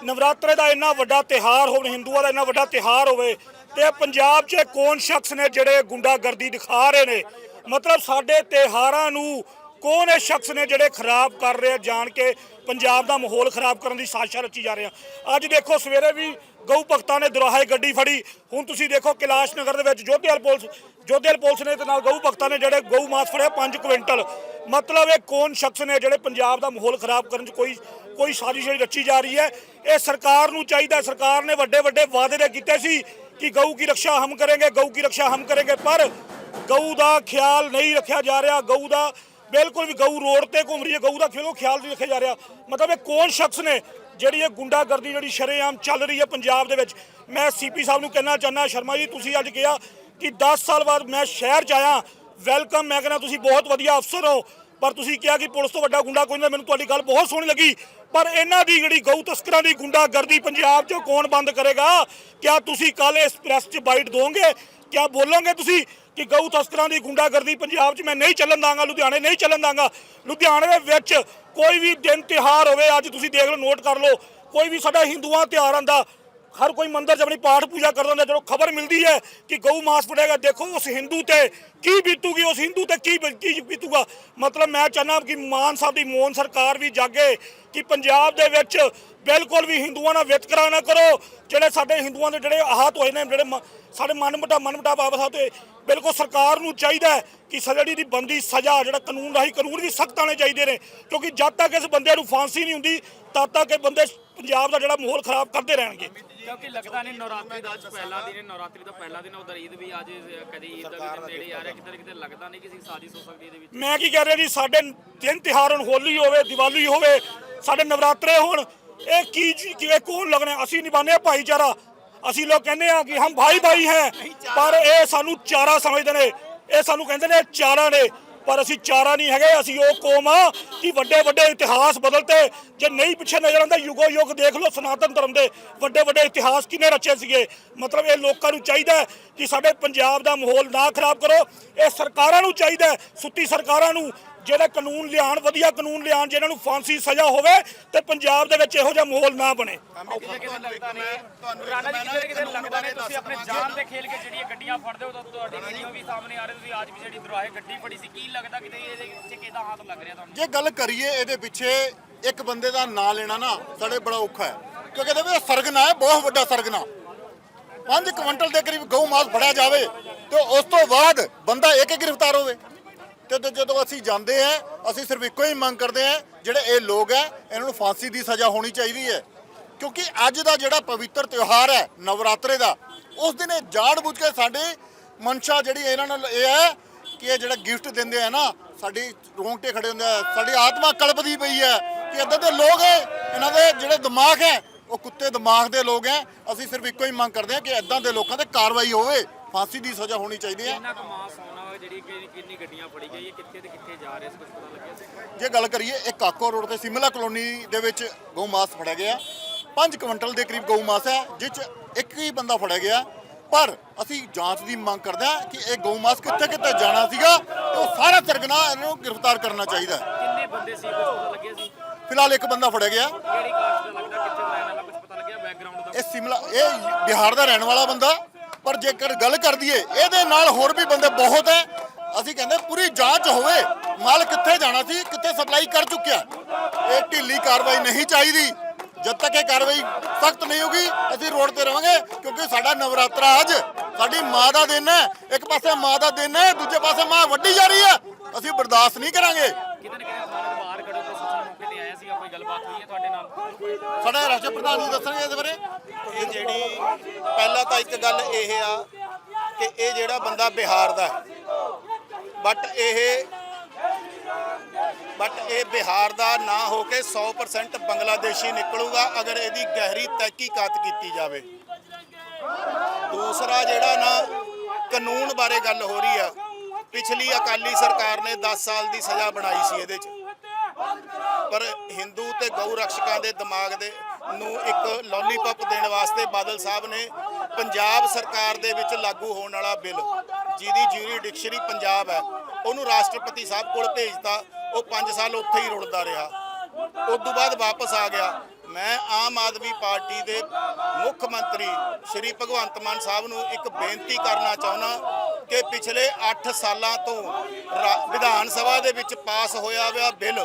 [SPEAKER 1] ਨਵਰਾਤਰੇ ਦਾ ਇੰਨਾ ਵੱਡਾ ਤਿਹਾਰ ਹੋਵੇ, ਹਿੰਦੂਆਂ ਦਾ ਇੰਨਾ ਵੱਡਾ ਤਿਹਾਰ ਹੋਵੇ, ਤੇ ਪੰਜਾਬ 'ਚ ਕੌਣ ਸ਼ਖਸ ਨੇ ਜਿਹੜੇ ਗੁੰਡਾਗਰਦੀ ਦਿਖਾ ਰਹੇ ਨੇ? ਮਤਲਬ ਸਾਡੇ ਤਿਹਾਰਾਂ ਨੂੰ ਕੌਣ ਇਹ ਸ਼ਖਸ ਨੇ ਜਿਹੜੇ ਖਰਾਬ ਕਰ ਰਹੇ ਆ ਜਾਣ ਕੇ ਪੰਜਾਬ ਦਾ ਮਾਹੌਲ ਖਰਾਬ ਕਰਨ ਦੀ ਸਾਜ਼ਿਸ਼ ਰਚੀ ਜਾ ਰਹੇ ਆ ਅੱਜ ਦੇਖੋ ਸਵੇਰੇ ਵੀ ਗਊ ਭਗਤਾਂ ਨੇ ਦੁਰਾਹੇ ਗੱਡੀ ਫੜੀ। ਹੁਣ ਤੁਸੀਂ ਦੇਖੋ ਕੈਲਾਸ਼ ਨਗਰ ਦੇ ਵਿੱਚ ਜੋਧੇਵਾਲ ਪੁਲਿਸ ਜੋਧੇਵਾਲ ਪੁਲਿਸ ਨੇ ਤੇ ਨਾਲ ਗਊ ਭਗਤਾਂ ਨੇ ਜਿਹੜੇ ਗਊ ਮਾਸ ਫੜਿਆ 5 ਕੁਇੰਟਲ। ਮਤਲਬ ਇਹ ਕੌਣ ਸ਼ਖਸ ਨੇ ਜਿਹੜੇ ਪੰਜਾਬ ਦਾ ਮਾਹੌਲ ਖਰਾਬ ਕਰਨ 'ਚ ਕੋਈ ਕੋਈ ਸਾਜ਼ਿਸ਼ ਰਚੀ ਜਾ ਰਹੀ ਹੈ? ਇਹ ਸਰਕਾਰ ਨੂੰ ਚਾਹੀਦਾ, ਸਰਕਾਰ ਨੇ ਵੱਡੇ ਵੱਡੇ ਵਾਅਦੇ ਕੀਤੇ ਸੀ ਕਿ ਗਊ ਕੀ ਰੱਖਿਆ ਹਮ ਕਰਾਂਗੇ, ਗਊ ਕੀ ਰੱਖਿਆ ਹਮ ਕਰਾਂਗੇ, ਪਰ ਗਊ ਦਾ ਖਿਆਲ ਨਹੀਂ ਰੱਖਿਆ ਜਾ ਰਿਹਾ। ਗਊ ਦਾ ਬਿਲਕੁਲ ਵੀ ਗਊ ਰੋਡ ਤੇ ਘੁੰਮ ਰਹੀ ਹੈ, ਗਊ ਦਾ ਕਿਉਂ ਖਿਆਲ ਨਹੀਂ ਰੱਖਿਆ ਜਾ ਰਿਹਾ। ਮਤਲਬ ਇਹ ਕੌਣ ਸ਼ਖਸ ਨੇ ਜਿਹੜੀ ਇਹ ਗੁੰਡਾਗਰਦੀ, ਜਿਹੜੀ ਸ਼ਰੇਆਮ ਚੱਲ ਰਹੀ ਹੈ ਪੰਜਾਬ ਦੇ ਵਿੱਚ? ਮੈਂ ਸੀਪੀ ਸਾਹਿਬ ਨੂੰ ਕਹਿਣਾ ਚਾਹੁੰਦਾ, ਸ਼ਰਮਾ ਜੀ, ਤੁਸੀਂ ਅੱਜ ਕਿਹਾ ਕਿ 10 ਸਾਲ ਬਾਅਦ ਮੈਂ ਸ਼ਹਿਰ ਚ ਆਇਆ। ਵੈਲਕਮ ਮੈਂ ਕਹਿੰਦਾ ਤੁਸੀਂ ਬਹੁਤ ਵਧੀਆ ਅਫਸਰ ਹੋ। ਪਰ ਤੁਸੀਂ ਕਿਹਾ ਕਿ ਪੁਲਿਸ ਤੋਂ ਵੱਡਾ ਗੁੰਡਾ ਕੋਈ ਨਹੀਂ, ਮੈਨੂੰ ਤੁਹਾਡੀ ਗੱਲ ਬਹੁਤ ਸੋਹਣੀ ਲੱਗੀ। ਪਰ ਇਹਨਾਂ ਦੀ ਜਿਹੜੀ ਗਊ ਤਸਕਰਾਂ ਦੀ ਗੁੰਡਾਗਰਦੀ ਪੰਜਾਬ 'ਚ ਕੌਣ ਬੰਦ ਕਰੇਗਾ? ਕਿਆ ਤੁਸੀਂ ਕੱਲ ਇਸ ਪ੍ਰੈਸ 'ਚ ਬਾਈਟ ਦੋਗੇ ਕਿਆ ਬੋਲੋਗੇ ਤੁਸੀਂ? ਕਿ ਗਊ ਤਸਕਰਾਂ ਦੀ ਗੁੰਡਾਗਰਦੀ ਪੰਜਾਬ 'ਚ ਮੈਂ ਨਹੀਂ ਚੱਲਣ ਦਾਂਗਾ, ਲੁਧਿਆਣੇ ਨਹੀਂ ਚੱਲਣ ਦਾਂਗਾ। ਲੁਧਿਆਣੇ ਦੇ ਵਿੱਚ ਕੋਈ ਵੀ ਦਿਨ ਤਿਹਾਰ ਹੋਵੇ, ਅੱਜ ਤੁਸੀਂ ਦੇਖ ਲਓ, ਨੋਟ ਕਰ ਲਓ, ਕੋਈ ਵੀ ਸਾਡਾ ਹਿੰਦੂਆਂ ਤਿਉਹਾਰ ਆਂਦਾ ਹਰ ਕੋਈ ਮੰਦਿਰ 'ਚ ਆਪਣੀ ਪਾਠ ਪੂਜਾ ਕਰਦਾ ਹੁੰਦਾ, ਜਦੋਂ ਖਬਰ ਮਿਲਦੀ ਹੈ ਕਿ ਗਊ ਮਾਸ ਫੜੇਗਾ ਦੇਖੋ ਉਸ ਹਿੰਦੂ ਤੇ ਕੀ ਬੀਤੂਗੀ, ਉਸ ਹਿੰਦੂ ਤੇ ਕੀ ਕੀ ਬੀਤੂਗਾ? ਮਤਲਬ ਮੈਂ ਚਾਹੁੰਦਾ ਕਿ ਮਾਨ ਸਾਹਿਬ ਦੀ ਮੋਹਨ ਸਰਕਾਰ ਵੀ ਜਾਗੇ ਕਿ ਪੰਜਾਬ ਦੇ ਵਿੱਚ ਬਿਲਕੁਲ ਵੀ ਹਿੰਦੂਆਂ ਨਾਲ ਵਿਤਕਰਾ ਨਾ ਕਰੋ, ਜਿਹੜੇ ਸਾਡੇ ਹਿੰਦੂਆਂ ਦੇ ਜਿਹੜੇ ਆਹਤ ਹੋਏ ਨੇ, ਜਿਹੜੇ ਮ- ਸਾਡੇ ਮਨ ਮਟਾ ਮਨ ਮਟਾ ਬਾਬਾ ਸਾਹਿਬ ਤੇ ਬਿਲਕੁਲ ਸਰਕਾਰ ਨੂੰ ਚਾਹੀਦਾ ਕਿ ਸਜ਼ੜੀ ਦੀ ਬੰਦੀ ਸਜ਼ਾ, ਜਿਹੜਾ ਕਾਨੂੰਨ ਰਾਹੀਂ ਕਾਨੂੰਨ ਵੀ ਸਖਤ ਆਣੇ ਚਾਹੀਦੇ ਨੇ, ਕਿਉਂਕਿ ਜਦ ਤੱਕ ਇਸ ਬੰਦੇ ਨੂੰ ਫਾਂਸੀ ਨਹੀਂ ਹੁੰਦੀ ਤਦ ਤੱਕ ਇਹ ਬੰਦੇ ਪੰਜਾਬ ਦਾ ਜਿਹੜਾ ਮਾਹੌਲ ਖਰਾਬ ਕਰਦੇ ਰਹਿਣਗੇ।
[SPEAKER 8] ਕਿਉਂਕਿ ਲੱਗਦਾ ਨਹੀਂ ਨਵਰਾਤਰੀ ਦਾ ਅੱਜ ਪਹਿਲਾ ਦਿਨ ਹੈ ਨਵਰਾਤਰੀ ਦਾ ਪਹਿਲਾ ਦਿਨ ਉਧਰ ਈਦ ਵੀ ਅੱਜ ਕਦੀ ਈਦ ਦਾ ਵੀ ਨੇੜੇ ਆ ਰਿਹਾ ਕਿਤੇ ਨਾ ਕਿਤੇ ਲੱਗਦਾ ਨਹੀਂ ਕਿਸੇ ਸਾਜ਼ਿਸ਼ ਹੋ ਸਕਦੀ ਇਹਦੇ ਵਿੱਚ?
[SPEAKER 1] ਮੈਂ ਕੀ ਕਹਿ ਰਿਹਾ ਜੀ ਸਾਡੇ ਤਿੰਨ ਤਿਉਹਾਰ ਹੁਣ ਹੋਲੀ ਹੋਵੇ ਦੀਵਾਲੀ ਹੋਵੇ ਸਾਡੇ ਨਵਰਾਤਰੇ ਹੋਣ ਇਹ ਕੀ ਜੀ- ਕਿਵੇਂ ਕੋਣ ਲੱਗਣੇ? ਅਸੀਂ ਨਿਭਾਉਂਦੇ ਹਾਂ ਭਾਈਚਾਰਾ। ਅਸੀਂ ਲੋਕ ਕਹਿੰਦੇ ਆ ਕਿ ਹਮ ਭਾਈ ਭਾਈ ਹੈ ਪਰ ਇਹ ਸਾਨੂੰ ਚਾਰਾ ਸਮਝਦੇ ਨੇ ਇਹ ਸਾਨੂੰ ਕਹਿੰਦੇ ਨੇ ਚਾਰਾ ਨੇ। ਪਰ ਅਸੀਂ ਚਾਰਾ ਨਹੀਂ ਹੈਗੇ, ਅਸੀਂ ਉਹ ਕੌਮ ਆ ਕਿ ਵੱਡੇ ਵੱਡੇ ਇਤਿਹਾਸ ਬਦਲਤੇ। ਜੇ ਨਹੀਂ ਪਿੱਛੇ ਨਜ਼ਰ ਆਉਂਦਾ, ਯੁਗੋ ਯੁਗ ਦੇਖ ਲਓ, ਸਨਾਤਨ ਧਰਮ ਦੇ ਵੱਡੇ ਵੱਡੇ ਇਤਿਹਾਸ ਕਿਨੇ ਰਚੇ ਸੀਗੇ। ਮਤਲਬ ਇਹ ਲੋਕਾਂ ਨੂੰ ਚਾਹੀਦਾ ਕਿ ਸਾਡੇ ਪੰਜਾਬ ਦਾ ਮਾਹੌਲ ਨਾ ਖਰਾਬ ਕਰੋ। ਇਹ ਸਰਕਾਰਾਂ ਨੂੰ ਚਾਹੀਦਾ ਸੁੱਤੀ ਸਰਕਾਰਾਂ ਨੂੰ ਜਿਹੜੇ ਕਾਨੂੰਨ ਲਿਆਉਣ ਵਧੀਆ ਕਾਨੂੰਨ ਲਿਆਉਣ ਜਿਨ੍ਹਾਂ ਨੂੰ ਫਾਂਸੀ ਸਜ਼ਾ ਹੋਵੇ ਤੇ ਪੰਜਾਬ ਦੇ ਵਿੱਚ ਇਹੋ ਜਿਹਾ ਮਾਹੌਲ ਨਾ ਬਣੇ।
[SPEAKER 8] ਰਾਣਾ ਜੀ ਕਿਤੇ ਨਾ ਕਿਤੇ ਲੱਗਦਾ ਨਹੀਂ ਤੁਸੀਂ ਆਪਣੇ ਜਾਨ ਤੇ ਖੇਲ ਕੇ ਜਿਹੜੀਆਂ ਗੱਡੀਆਂ ਫੜਦੇ ਹੋ ਤਾਂ ਤੁਹਾਡੀ ਵੀਡੀਓ ਵੀ ਸਾਹਮਣੇ ਆ ਰਹੀ ਤੁਸੀਂ ਅੱਜ ਵੀ ਜਿਹੜੀ ਦਰਵਾਜ਼ੇ ਗੱਡੀ ਫੜੀ ਸੀ ਕੀ ਲੱਗਦਾ ਕਿਤੇ ਇਹਦੇ ਵਿੱਚ ਕਿਹਦਾ ਹੱਥ ਲੱਗ ਰਿਹਾ ਤੁਹਾਨੂੰ?
[SPEAKER 3] ਜੇ ਗੱਲ ਕਰੀਏ ਇਹਦੇ ਪਿੱਛੇ ਇੱਕ ਬੰਦੇ ਦਾ ਨਾਂ ਲੈਣਾ ਨਾ ਸਾਡੇ ਬੜਾ ਔਖਾ ਹੈ। ਕਿਉਂਕਿ ਇਹਦੇ ਵਿੱਚ ਸਰਗਨਾ ਹੈ ਬਹੁਤ ਵੱਡਾ ਸਰਗਨਾ। 5 ਕੁਇੰਟਲ ਦੇ ਕਰੀਬ ਗਊ ਮਾਸ ਫੜਿਆ ਜਾਵੇ ਤੇ ਉਸ ਤੋਂ ਬਾਅਦ ਬੰਦਾ ਇੱਕ ਗ੍ਰਿਫਤਾਰ ਹੋਵੇ। ਤੇ ਜਦੋਂ ਅਸੀਂ ਜਾਂਦੇ ਆ, ਅਸੀਂ ਸਿਰਫ ਇੱਕੋ ਹੀ ਮੰਗ ਕਰਦੇ ਆ, ਜਿਹੜੇ ਇਹ ਲੋਕ ਹੈ ਇਹਨਾਂ ਨੂੰ ਫਾਂਸੀ ਦੀ ਸਜ਼ਾ ਹੋਣੀ ਚਾਹੀਦੀ ਹੈ। ਕਿਉਂਕਿ ਅੱਜ ਦਾ ਜਿਹੜਾ ਪਵਿੱਤਰ ਤਿਉਹਾਰ ਹੈ, ਨਵਰਾਤਰੇ ਦਾ, ਉਸ ਦਿਨ ਇਹ ਜਾੜ ਬੁੱਝ ਕੇ ਸਾਡੇ ਮਨਸ਼ਾ ਜਿਹੜੀ ਇਹਨਾਂ ਨਾਲ ਇਹ ਹੈ ਕਿ ਇਹ ਜਿਹੜਾ ਗਿਫਟ ਦਿੰਦੇ ਆ ਨਾ, ਸਾਡੀ ਰੋਂਗਟੇ ਖੜੇ ਹੁੰਦੇ ਆ, ਸਾਡੀ ਆਤਮਾ ਕਲਪਦੀ ਪਈ ਹੈ ਕਿ ਇਦਾਂ ਦੇ ਲੋਕ ਹੈ, ਇਹਨਾਂ ਦੇ ਜਿਹੜੇ ਦਿਮਾਗ ਹੈ, ਉਹ ਕੁੱਤੇ ਦਿਮਾਗ ਦੇ ਲੋਕ ਹੈ। ਅਸੀਂ ਸਿਰਫ ਇੱਕੋ ਹੀ ਮੰਗ ਕਰਦੇ ਆ ਕਿ ਇਦਾਂ ਦੇ ਲੋਕਾਂ ਤੇ ਕਾਰਵਾਈ ਹੋਵੇ, ਫਾਂਸੀ ਦੀ ਸਜ਼ਾ ਹੋਣੀ ਚਾਹੀਦੀ ਹੈ।
[SPEAKER 8] ਕਿੰਨਾ ਕੁ ਮਾਸ ਆਉਣਾ ਵਾ ਜਿਹੜੀ ਕਿ- ਕਿੰਨੀ ਗੱਡੀਆਂ ਫੜੀ ਗਈ ਹੈ ਕਿੱਥੇ ਤੇ ਕਿੱਥੇ ਜਾ ਰਹੇ ਸੀ ਕੁਝ ਪਤਾ ਲੱਗਿਆ? ਸੀ
[SPEAKER 3] ਜੇ ਗੱਲ ਕਰੀਏ ਇਹ ਕਾਕੋ ਰੋਡ ਤੇ ਸਿਮਲਾ ਕਲੋਨੀ ਦੇ ਵਿੱਚ ਗਊ ਮਾਸ ਫੜਿਆ ਗਿਆ। 5 ਕੁਇੰਟਲ ਦੇ ਕਰੀਬ ਗਊ ਮਾਸ ਹੈ ਜਿਸ 'ਚ ਇੱਕ ਹੀ ਬੰਦਾ ਫੜਿਆ ਗਿਆ। ਪਰ ਅਸੀਂ ਜਾਂਚ ਦੀ ਮੰਗ ਕਰਦੇ ਹਾਂ ਕਿ ਇਹ ਗਊ ਮਾਸ ਕਿੱਥੇ ਕਿੱਥੇ ਜਾਣਾ ਸੀਗਾ ਉਹ ਸਾਰਾ ਸਰਗਨਾ ਇਹਨਾਂ ਗ੍ਰਿਫਤਾਰ ਕਰਨਾ ਚਾਹੀਦਾ।
[SPEAKER 8] ਕਿੰਨੇ ਬੰਦੇ ਸੀ ਕੁਝ ਪਤਾ ਲੱਗਿਆ ਸੀ?
[SPEAKER 3] ਫਿਲਹਾਲ ਇੱਕ ਬੰਦਾ ਫੜਿਆ ਗਿਆ।
[SPEAKER 8] ਕਿਹੜੀ ਕਾਸਟ ਦਾ ਲੱਗਦਾ ਕਿੱਥੇ ਦਾ ਰਹਿਣ ਵਾਲਾ ਕੁਝ ਪਤਾ ਲੱਗਿਆ ਬੈਕਗ੍ਰਾਉਂਡ ਦਾ?
[SPEAKER 3] ਇਹ ਸਿਮਲਾ ਇਹ ਬਿਹਾਰ ਦਾ ਰਹਿਣ ਵਾਲਾ ਬੰਦਾ। ਪਰ ਜੇਕਰ ਗੱਲ ਕਰ ਦਈਏ, ਇਹਦੇ ਨਾਲ ਹੋਰ ਵੀ ਬੰਦੇ ਬਹੁਤ ਹੈ। ਅਸੀਂ ਕਹਿੰਦੇ ਪੂਰੀ ਜਾਂਚ ਹੋਵੇ ਮਾਲ ਕਿੱਥੇ ਜਾਣਾ ਸੀ, ਕਿੱਥੇ ਸਪਲਾਈ ਕਰ ਚੁੱਕਿਆ। ਇਹ ਢਿੱਲੀ ਕਾਰਵਾਈ ਨਹੀਂ ਚਾਹੀਦੀ। ਜਦ ਤੱਕ ਇਹ ਕਾਰਵਾਈ ਸਖਤ ਨਹੀਂ ਹੋਗੀ ਅਸੀਂ ਰੋਡ ਤੇ ਰਵਾਂਗੇ, ਕਿਉਂਕਿ ਸਾਡਾ ਨਵਰਾਤਰਾ ਅੱਜ ਸਾਡੀ ਮਾਂ ਦਾ ਦਿਨ ਹੈ। ਇੱਕ ਪਾਸੇ ਮਾਂ ਦਾ ਦਿਨ ਹੈ, ਦੂਜੇ ਪਾਸੇ ਮਾਂ ਵੱਡੀ ਜਾ ਰਹੀ ਹੈ। ਅਸੀਂ ਬਰਦਾਸ਼ਤ ਨਹੀਂ ਕਰਾਂਗੇ
[SPEAKER 8] ਕਿਤੇ ਨਾ ਕਿਤੇ ਥਾਣੇ ਦੇ ਬਾਹਰ ਖੜੇ ਹੋ ਤੁਸੀਂ ਮੌਕੇ ਕੋਈ ਗੱਲਬਾਤ ਹੋਈ ਹੈ ਤੁਹਾਡੇ ਨਾਲ।
[SPEAKER 3] ਸਾਡਾ ਰਾਸ਼ਟਰ ਪ੍ਰਧਾਨ ਜੀ ਦੱਸਣਗੇ ਇਸ ਬਾਰੇ
[SPEAKER 4] ਇਹ ਜਿਹੜੀ ਪਹਿਲਾਂ ਤਾਂ ਇੱਕ ਗੱਲ ਇਹ ਆ ਕਿ ਇਹ ਜਿਹੜਾ ਬੰਦਾ ਬਿਹਾਰ ਦਾ ਬਟ ਇਹ ਬਟ ਇਹ ਬਿਹਾਰ ਦਾ ਨਾ ਹੋ ਕੇ 100% ਬੰਗਲਾਦੇਸ਼ੀ ਨਿਕਲੂਗਾ ਅਗਰ ਇਹਦੀ ਗਹਿਰੀ ਤਹਿਕੀਕਾਤ ਕੀਤੀ ਜਾਵੇ। ਦੂਸਰਾ ਜਿਹੜਾ ਨਾ ਕਾਨੂੰਨ ਬਾਰੇ ਗੱਲ ਹੋ ਰਹੀ ਆ, ਪਿਛਲੀ ਅਕਾਲੀ ਸਰਕਾਰ ਨੇ 10 ਸਾਲ ਦੀ ਸਜ਼ਾ ਬਣਾਈ ਸੀ ਇਹਦੇ 'ਚ। ਪਰ ਹਿੰਦੂ ਤੇ ਗਊ ਰਕਸ਼ਕਾਂ ਦੇ ਦਿਮਾਗ ਦੇ ਨੂੰ ਇੱਕ ਲੋਲੀਪੌਪ ਦੇਣ ਵਾਸਤੇ ਬਾਦਲ ਸਾਹਿਬ ਨੇ ਪੰਜਾਬ ਸਰਕਾਰ ਦੇ ਵਿੱਚ ਲਾਗੂ ਹੋਣ ਵਾਲਾ ਬਿੱਲ, ਜਿਹਦੀ ਜੂਰੀਡਿਕਸ਼ਨਰੀ ਪੰਜਾਬ ਹੈ, ਉਹਨੂੰ ਰਾਸ਼ਟਰਪਤੀ ਸਾਹਿਬ ਕੋਲ ਭੇਜਤਾ, ਉਹ 5 ਸਾਲ ਉੱਥੇ ਹੀ ਰੁਲਦਾ ਰਿਹਾ। ਉਸ ਤੋਂ ਬਾਅਦ ਵਾਪਸ ਆ ਗਿਆ। ਮੈਂ ਆਮ ਆਦਮੀ ਪਾਰਟੀ ਦੇ ਮੁੱਖ ਮੰਤਰੀ ਸ਼੍ਰੀ ਭਗਵੰਤ ਮਾਨ ਸਾਹਿਬ ਨੂੰ ਇੱਕ ਬੇਨਤੀ ਕਰਨਾ ਚਾਹੁੰਦਾ ਕਿ ਪਿਛਲੇ 8 ਸਾਲਾਂ ਤੋਂ ਰਾ- ਵਿਧਾਨ ਸਭਾ ਦੇ ਵਿੱਚ ਪਾਸ ਹੋਇਆ ਹੋਇਆ ਬਿੱਲ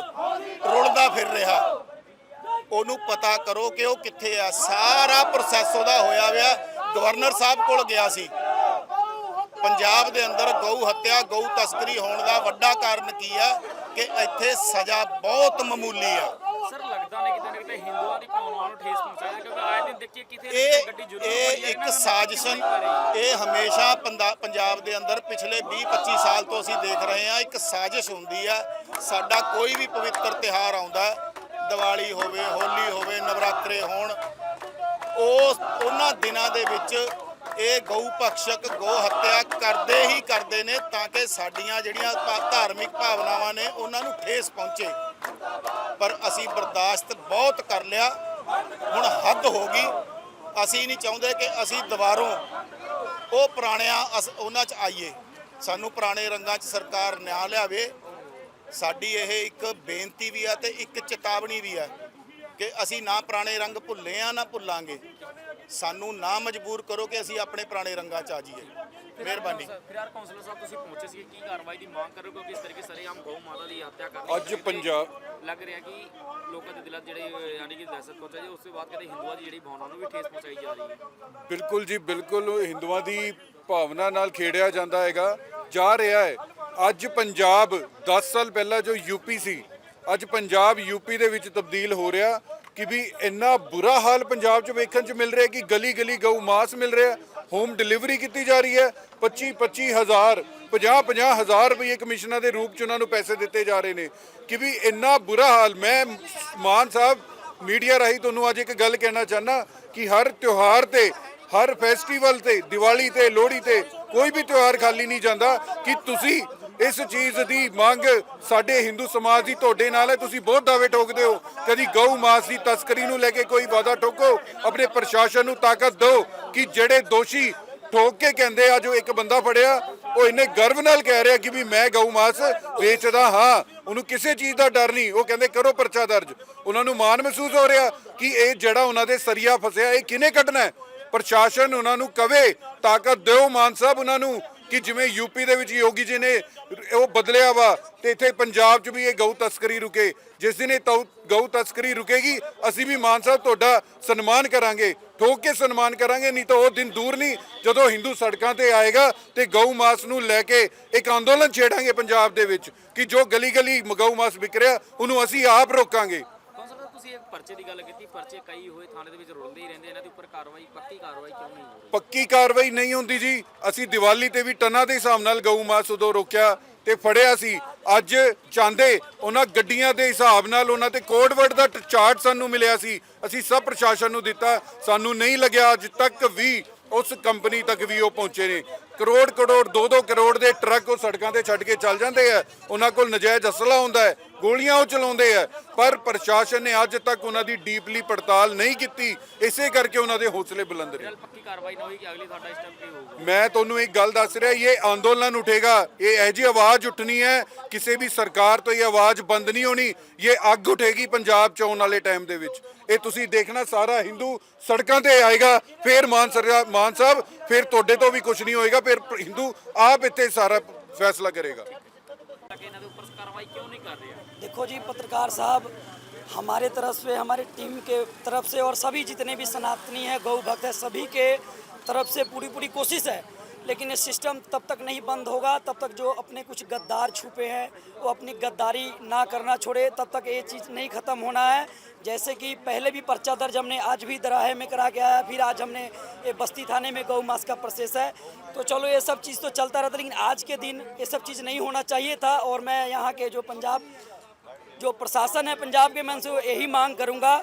[SPEAKER 4] ਰੁਲਦਾ ਫਿਰ ਰਿਹਾ। ਉਹਨੂੰ ਪਤਾ ਕਰੋ ਕਿ ਉਹ ਕਿੱਥੇ ਆ। ਸਾਰਾ ਪ੍ਰੋਸੈਸ ਉਹਦਾ ਹੋਇਆ ਹੋਇਆ। ਗਵਰਨਰ ਸਾਹਿਬ ਕੋਲ ਗਿਆ ਸੀ। ਪੰਜਾਬ ਦੇ ਅੰਦਰ ਗਊ ਹੱਤਿਆ, ਗਊ ਤਸਕਰੀ ਹੋਣ ਦਾ ਵੱਡਾ ਕਾਰਨ ਕੀ ਆ? ਕਿ ਇੱਥੇ ਸਜ਼ਾ ਬਹੁਤ ਮਾਮੂਲੀ ਆ।
[SPEAKER 8] ਲੱਗਦਾ ਹਿੰਦੂਆਂ ਦੀ ਭਾਵਨਾਵਾਂ ਨੂੰ ਠੇਸ ਪਹੁੰਚਾਇਆ ਕਿਉਂਕਿ ਆਏ ਦਿਨ ਦੇਖੀਏ ਕਿਤੇ ਨਾ ਕਿਤੇ
[SPEAKER 4] ਇਹ
[SPEAKER 8] ਗੱਡੀ ਜ਼ਰੂਰ
[SPEAKER 4] ਇਹ
[SPEAKER 8] ਫੜੀ ਹੈ,
[SPEAKER 4] ਇੱਕ ਸਾਜ਼ਿਸ਼ਨ ਇਹ ਹਮੇਸ਼ਾ ਪੰਜਾਬ ਦੇ ਅੰਦਰ ਪਿਛਲੇ 20 25 ਸਾਲ ਤੋਂ ਅਸੀਂ ਦੇਖ ਰਹੇ ਹਾਂ ਇੱਕ ਸਾਜ਼ਿਸ਼ ਹੁੰਦੀ ਆ ਸਾਡਾ ਕੋਈ ਵੀ ਪਵਿੱਤਰ ਤਿਹਾਰ ਆਉਂਦਾ ਦੀਵਾਲੀ ਹੋਵੇ ਹੋਲੀ ਹੋਵੇ ਨਵਰਾਤਰੇ ਹੋਣ ਉਸ ਉਹਨਾਂ ਦਿਨਾਂ ਦੇ ਵਿੱਚ ਇਹ ਗਊ ਭਕਸ਼ਕ ਗੋ ਹੱਤਿਆ ਕਰਦੇ ਹੀ ਕਰਦੇ ਨੇ ਤਾਂ ਕਿ ਸਾਡੀਆਂ ਜਿਹੜੀਆਂ ਧਾਰਮਿਕ ਭਾਵਨਾਵਾਂ ਨੇ ਉਹਨਾਂ ਨੂੰ ਠੇਸ ਪਹੁੰਚੇ। ਪਰ ਅਸੀਂ ਬਰਦਾਸ਼ਤ ਬਹੁਤ ਕਰ ਲਿਆ। ਹੁਣ ਹੱਦ ਹੋ ਗਈ। ਅਸੀਂ ਨਹੀਂ ਚਾਹੁੰਦੇ ਕਿ ਅਸੀਂ ਦੁਬਾਰੋਂ ਉਹ ਪੁਰਾਣਿਆਂ ਅਸ- ਉਹਨਾਂ 'ਚ ਆਈਏ। ਸਾਨੂੰ ਪੁਰਾਣੇ ਰੰਗਾਂ 'ਚ ਸਰਕਾਰ ਨਿਆਂ ਲਿਆਵੇ। ਸਾਡੀ ਇਹ ਇੱਕ ਬੇਨਤੀ ਵੀ ਆ ਤੇ ਇੱਕ ਚੇਤਾਵਨੀ ਵੀ ਆ ਕਿ ਅਸੀਂ ਨਾ ਪੁਰਾਣੇ ਰੰਗ ਭੁੱਲੇ ਆ, ਨਾ ਭੁੱਲਾਂਗੇ। ਸਾਨੂੰ ਨਾ ਮਜਬੂਰ ਕਰੋ ਕਿ ਅਸੀਂ ਆਪਣੇ ਪੁਰਾਣੇ ਰੰਗਾਂ 'ਚ ਆ ਜਾਈਏ। ਮਿਹਰਬਾਨੀ।
[SPEAKER 8] ਫਿਰ ਯਾਰ ਕਾਉਂਸਲਰ ਸਾਹਿਬ ਤੁਸੀਂ ਪਹੁੰਚੇ ਸੀ ਕੀ ਕਾਰਵਾਈ ਦੀ ਮੰਗ ਕਰੋ ਕਿਉਂਕਿ ਇਸ ਤਰੀਕੇ ਸਰੇਆਮ ਗਊ ਮਾਤਾ ਦੀ ਹੱਤਿਆ ਕਰ ਰਹੇ
[SPEAKER 2] ਅੱਜ ਪੰਜਾਬ-
[SPEAKER 8] ਲੱਗ ਰਿਹਾ ਕਿ ਲੋਕਾਂ ਦੇ ਦਿਲਾਂ ਜਿਹੜੇ ਯਾਨੀ ਕਿ ਦਹਿਸ਼ਤ ਪਹੁੰਚਾ ਜੀ ਉਸ ਤੋਂ ਬਾਅਦ ਕਹਿੰਦੇ ਹਿੰਦੂਆਂ ਦੀ ਜਿਹੜੀ ਭਾਵਨਾ ਨੂੰ ਵੀ ਠੇਸ ਪਹੁੰਚਾਈ ਜਾ ਰਹੀ ਹੈ।
[SPEAKER 2] ਬਿਲਕੁਲ ਜੀ ਬਿਲਕੁਲ। ਹਿੰਦੂਆਂ ਦੀ ਭਾਵਨਾ ਨਾਲ ਖੇਡਿਆ ਜਾਂਦਾ ਹੈਗਾ ਜਾ ਰਿਹਾ ਹੈ। ਅੱਜ ਪੰਜਾਬ 10 ਸਾਲ ਪਹਿਲਾਂ ਜੋ ਯੂਪੀ ਸੀ ਅੱਜ ਪੰਜਾਬ ਯੂਪੀ ਦੇ ਵਿੱਚ ਤਬਦੀਲ ਹੋ ਰਿਹਾ। ਕਿ ਵੀ ਇੰਨਾ ਬੁਰਾ ਹਾਲ ਪੰਜਾਬ 'ਚ ਵੇਖਣ 'ਚ ਮਿਲ ਰਿਹਾ ਕਿ ਗਲੀ ਗਲੀ ਗਊ ਮਾਸ ਮਿਲ ਰਿਹਾ ਹੋਮ ਡਿਲੀਵਰੀ ਕੀਤੀ ਜਾ ਰਹੀ ਹੈ 25 25 ਹਜ਼ਾਰ 50 50 ਹਜ਼ਾਰ ਰੁਪਏ ਕਮਿਸ਼ਨਾਂ ਦੇ ਰੂਪ 'ਚ ਉਹਨਾਂ ਨੂੰ ਪੈਸੇ ਦਿੱਤੇ ਜਾ ਰਹੇ ਨੇ। ਕਿ ਵੀ ਇੰਨਾ ਬੁਰਾ ਹਾਲ, ਮੈਂ ਮਾਨ ਸਾਹਿਬ ਮੀਡੀਆ ਰਾਹੀਂ ਤੁਹਾਨੂੰ ਅੱਜ ਇੱਕ ਗੱਲ ਕਹਿਣਾ ਚਾਹਨਾ ਕਿ ਹਰ ਤਿਉਹਾਰ ਤੇ, ਹਰ ਫੈਸਟੀਵਲ ਤੇ, ਦੀਵਾਲੀ ਤੇ, ਲੋਹੜੀ ਤੇ ਕੋਈ ਵੀ ਤਿਉਹਾਰ ਖਾਲੀ ਨਹੀਂ ਜਾਂਦਾ ਕਿ ਤੁਸੀਂ ਇਸ ਚੀਜ਼ ਦੀ ਮੰਗ ਸਾਡੇ ਹਿੰਦੂ ਸਮਾਜ ਦੀ ਤੁਹਾਡੇ ਨਾਲ ਹੈ। ਤੁਸੀਂ ਬਹੁਤ ਦਾਅਵੇ ਠੋਕਦੇ ਹੋ। ਕਦੀ ਗਊ, ਮਾਸ ਦੀ ਤਸਕਰੀ ਨੂੰ ਲੈ ਕੇ ਕੋਈ ਵਾਦਾ ਠੋਕੋ। ਆਪਣੇ ਪ੍ਰਸ਼ਾਸਨ ਨੂੰ ਤਾਕਤ ਦਿਓ ਕਿ ਜਿਹੜੇ ਦੋਸ਼ੀ ਠੋਕ ਕੇ ਕਹਿੰਦੇ ਆ, ਜੋ ਇੱਕ ਬੰਦਾ ਫੜਿਆ, ਉਹ ਇੰਨੇ ਗਰਵ ਨਾਲ ਕਹਿ ਰਿਹਾ ਕਿ ਵੀ ਮੈਂ ਗਊ, ਮਾਸ ਵੇਚਦਾ ਹਾਂ। ਉਹਨੂੰ ਕਿਸੇ ਚੀਜ਼ ਦਾ ਡਰ ਨਹੀਂ। ਉਹ ਕਹਿੰਦੇ, ਕਰੋ ਪਰਚਾ ਦਰਜ। ਉਹਨਾਂ ਨੂੰ ਮਾਣ ਮਹਿਸੂਸ ਹੋ ਰਿਹਾ ਕਿ ਇਹ ਜਿਹੜਾ ਉਹਨਾਂ ਦੇ ਸਰੀਆ ਫਸਿਆ, ਇਹ ਕਿਨੇ ਕੱਢਣਾ ਪ੍ਰਸ਼ਾਸਨ ਉਹਨਾਂ ਨੂੰ ਕਵੇ, ਤਾਕਤ ਦਿਓ ਮਾਨ ਸਾਹਿਬ ਉਹਨਾਂ ਨੂੰ। ਕਿ ਜਿਵੇਂ ਯੂਪੀ ਦੇ ਵਿੱਚ ਯੋਗੀ ਜੀ ਨੇ ਉਹ ਬਦਲਿਆ ਵਾ ਤੇ ਇੱਥੇ ਪੰਜਾਬ 'ਚ ਵੀ ਇਹ ਗਊ ਤਸਕਰੀ ਰੁਕੇ। ਜਿਸ ਦਿਨ ਇਹ ਤਉ- ਗਊ ਤਸਕਰੀ ਰੁਕੇਗੀ, ਅਸੀਂ ਵੀ ਮਾਨ ਸਾਹਿਬ ਤੁਹਾਡਾ ਸਨਮਾਨ ਕਰਾਂਗੇ। ਠੋਕ ਕੇ ਸਨਮਾਨ ਕਰਾਂਗੇ, ਨਹੀਂ ਤਾਂ ਉਹ ਦਿਨ ਦੂਰ ਨਹੀਂ, ਜਦੋਂ ਹਿੰਦੂ ਸੜਕਾਂ ਤੇ ਆਏਗਾ ਤੇ ਗਊ ਮਾਸ ਨੂੰ ਲੈ ਕੇ ਇੱਕ ਅੰਦੋਲਨ ਛੇੜਾਂਗੇ ਪੰਜਾਬ ਦੇ ਵਿੱਚ ਕਿ ਜੋ ਗਲੀ ਗਲੀ ਗਊ ਮਾਸ ਵਿਕ ਰਿਹਾ, ਉਹਨੂੰ ਅਸੀਂ ਆਪ ਰੋਕਾਂਗੇ।
[SPEAKER 8] ਤੁਸੀਂ ਇੱਕ ਪਰਚੇ ਦੀ ਗੱਲ ਕੀਤੀ, ਪਰਚੇ ਕਈ ਹੋਏ, ਥਾਣੇ ਦੇ ਵਿੱਚ ਰੁਲਦੇ ਹੀ ਰਹਿੰਦੇ, ਇਹਨਾਂ ਦੇ ਉੱਪਰ ਕਾਰਵਾਈ, ਪੱਕੀ ਕਾਰਵਾਈ ਕਿਉਂ ਨਹੀਂ ਹੋ ਰਹੀ
[SPEAKER 2] ਪੱਕੀ ਕਾਰਵਾਈ ਨਹੀਂ ਹੁੰਦੀ ਜੀ। ਅਸੀਂ ਦੀਵਾਲੀ ਤੇ ਵੀ ਟਨਾਂ ਦੇ ਹਿਸਾਬ ਨਾਲ ਗਊ ਮਾਸ ਉਦੋਂ ਰੋਕਿਆ ਤੇ ਫੜਿਆ ਸੀ। ਅੱਜ ਚਾਹੁੰਦੇ ਉਹਨਾਂ ਗੱਡੀਆਂ ਦੇ ਹਿਸਾਬ ਨਾਲ ਉਹਨਾਂ ਤੇ ਕੋਡ ਵਰਡ ਦਾ ਚਾਰਟ ਸਾਨੂੰ ਮਿਲਿਆ ਸੀ। ਅਸੀਂ ਸਭ ਪ੍ਰਸ਼ਾਸਨ ਨੂੰ ਦਿੱਤਾ। ਸਾਨੂੰ ਨਹੀਂ ਲੱਗਿਆ ਅੱਜ ਤੱਕ ਵੀ ਉਸ ਕੰਪਨੀ ਤੱਕ ਵੀ ਉਹ ਪਹੁੰਚੇ ਨੇ। ਕਰੋੜ ਕਰੋੜ 2-2 ਕਰੋੜ ਦੇ ਟਰੱਕ ਉਹ ਸੜਕਾਂ ਤੇ ਛੱਡ ਕੇ ਚੱਲ ਜਾਂਦੇ ਆ। ਉਹਨਾਂ ਕੋਲ ਨਜਾਇਜ਼ ਅਸਲਾ ਹੁੰਦਾ ਹੈ ਗੋਲੀਆਂ ਉਹ ਚਲਾਉਂਦੇ ਆ। ਪਰ ਪ੍ਰਸ਼ਾਸਨ ਨੇ ਅੱਜ ਤੱਕ ਉਹਨਾਂ ਦੀ ਡੀਪਲੀ ਪੜਤਾਲ ਨਹੀਂ ਕੀਤੀ। ਇਸੇ ਕਰਕੇ ਉਹਨਾਂ ਦੇ ਹੌਸਲੇ ਬੁਲੰਦ ਰਹੇ
[SPEAKER 8] ਫਿਲਹਾਲ ਪੱਕੀ ਕਾਰਵਾਈ ਨਾ ਹੋਈ ਕਿ ਅਗਲੀ ਤੁਹਾਡਾ ਇਸ ਟਾਈਮ ਕੀ ਹੋਊਗਾ?
[SPEAKER 2] ਮੈਂ ਤੁਹਾਨੂੰ ਇੱਕ ਗੱਲ ਦੱਸ ਰਿਹਾ ਇਹ ਅੰਦੋਲਨ ਉਠੇਗਾ। ਇਹ ਇਹੋ ਜਿਹੀ ਆਵਾਜ਼ ਉੱਠਣੀ ਹੈ ਕਿਸੇ ਵੀ ਸਰਕਾਰ ਤੋਂ ਇਹ ਆਵਾਜ਼ ਬੰਦ ਨਹੀਂ ਹੋਣੀ। ਇਹ ਅੱਗ ਉਠੇਗੀ ਪੰਜਾਬ ਚ ਆਉਣ ਵਾਲੇ ਟਾਈਮ ਦੇ ਵਿੱਚ। ਇਹ ਤੁਸੀਂ ਦੇਖਣਾ ਸਾਰਾ ਹਿੰਦੂ ਸੜਕਾਂ ਤੇ ਆਏਗਾ ਫੇਰ ਮਾਨ ਸਰਕਾਰ ਮਾਨ ਸਾਹਿਬ ਫੇਰ ਤੁਹਾਡੇ ਤੋਂ ਵੀ ਕੁਝ ਨਹੀਂ ਹੋਏਗਾ ਫਿਰ ਹਿੰਦੂ ਆਪ ਇੱਥੇ ਸਾਰਾ ਫੈਸਲਾ ਕਰੇਗਾ
[SPEAKER 8] ਕਿ ਇਹਨਾਂ ਦੇ ਉੱਪਰ ਕਾਰਵਾਈ ਕਿਉਂ ਨਹੀਂ ਕਰ ਰਿਹਾ
[SPEAKER 5] देखो जी पत्रकार साहब हमारे तरफ से हमारे टीम के तरफ से और सभी जितने भी सनातनी हैं गौ भक्त हैं सभी के तरफ से पूरी पूरी कोशिश है लेकिन ये सिस्टम तब तक नहीं बंद होगा, तब तक जो अपने कुछ गद्दार छुपे हैं, वो अपनी गद्दारी ना करना छोड़े, तब तक ये चीज़ नहीं ख़त्म होना है। जैसे कि पहले भी पर्चा दर्ज हमने, आज भी दराहे में करा के आया, फिर आज हमने ये बस्ती थाने में गौ मास का प्रोसेस है। तो चलो ये सब चीज़ तो चलता रहता, लेकिन आज के दिन ये सब चीज़ नहीं होना चाहिए था, और मैं यहाँ के जो पंजाब, जो प्रशासन है पंजाब के, मैं उनसे यही मांग करूँगा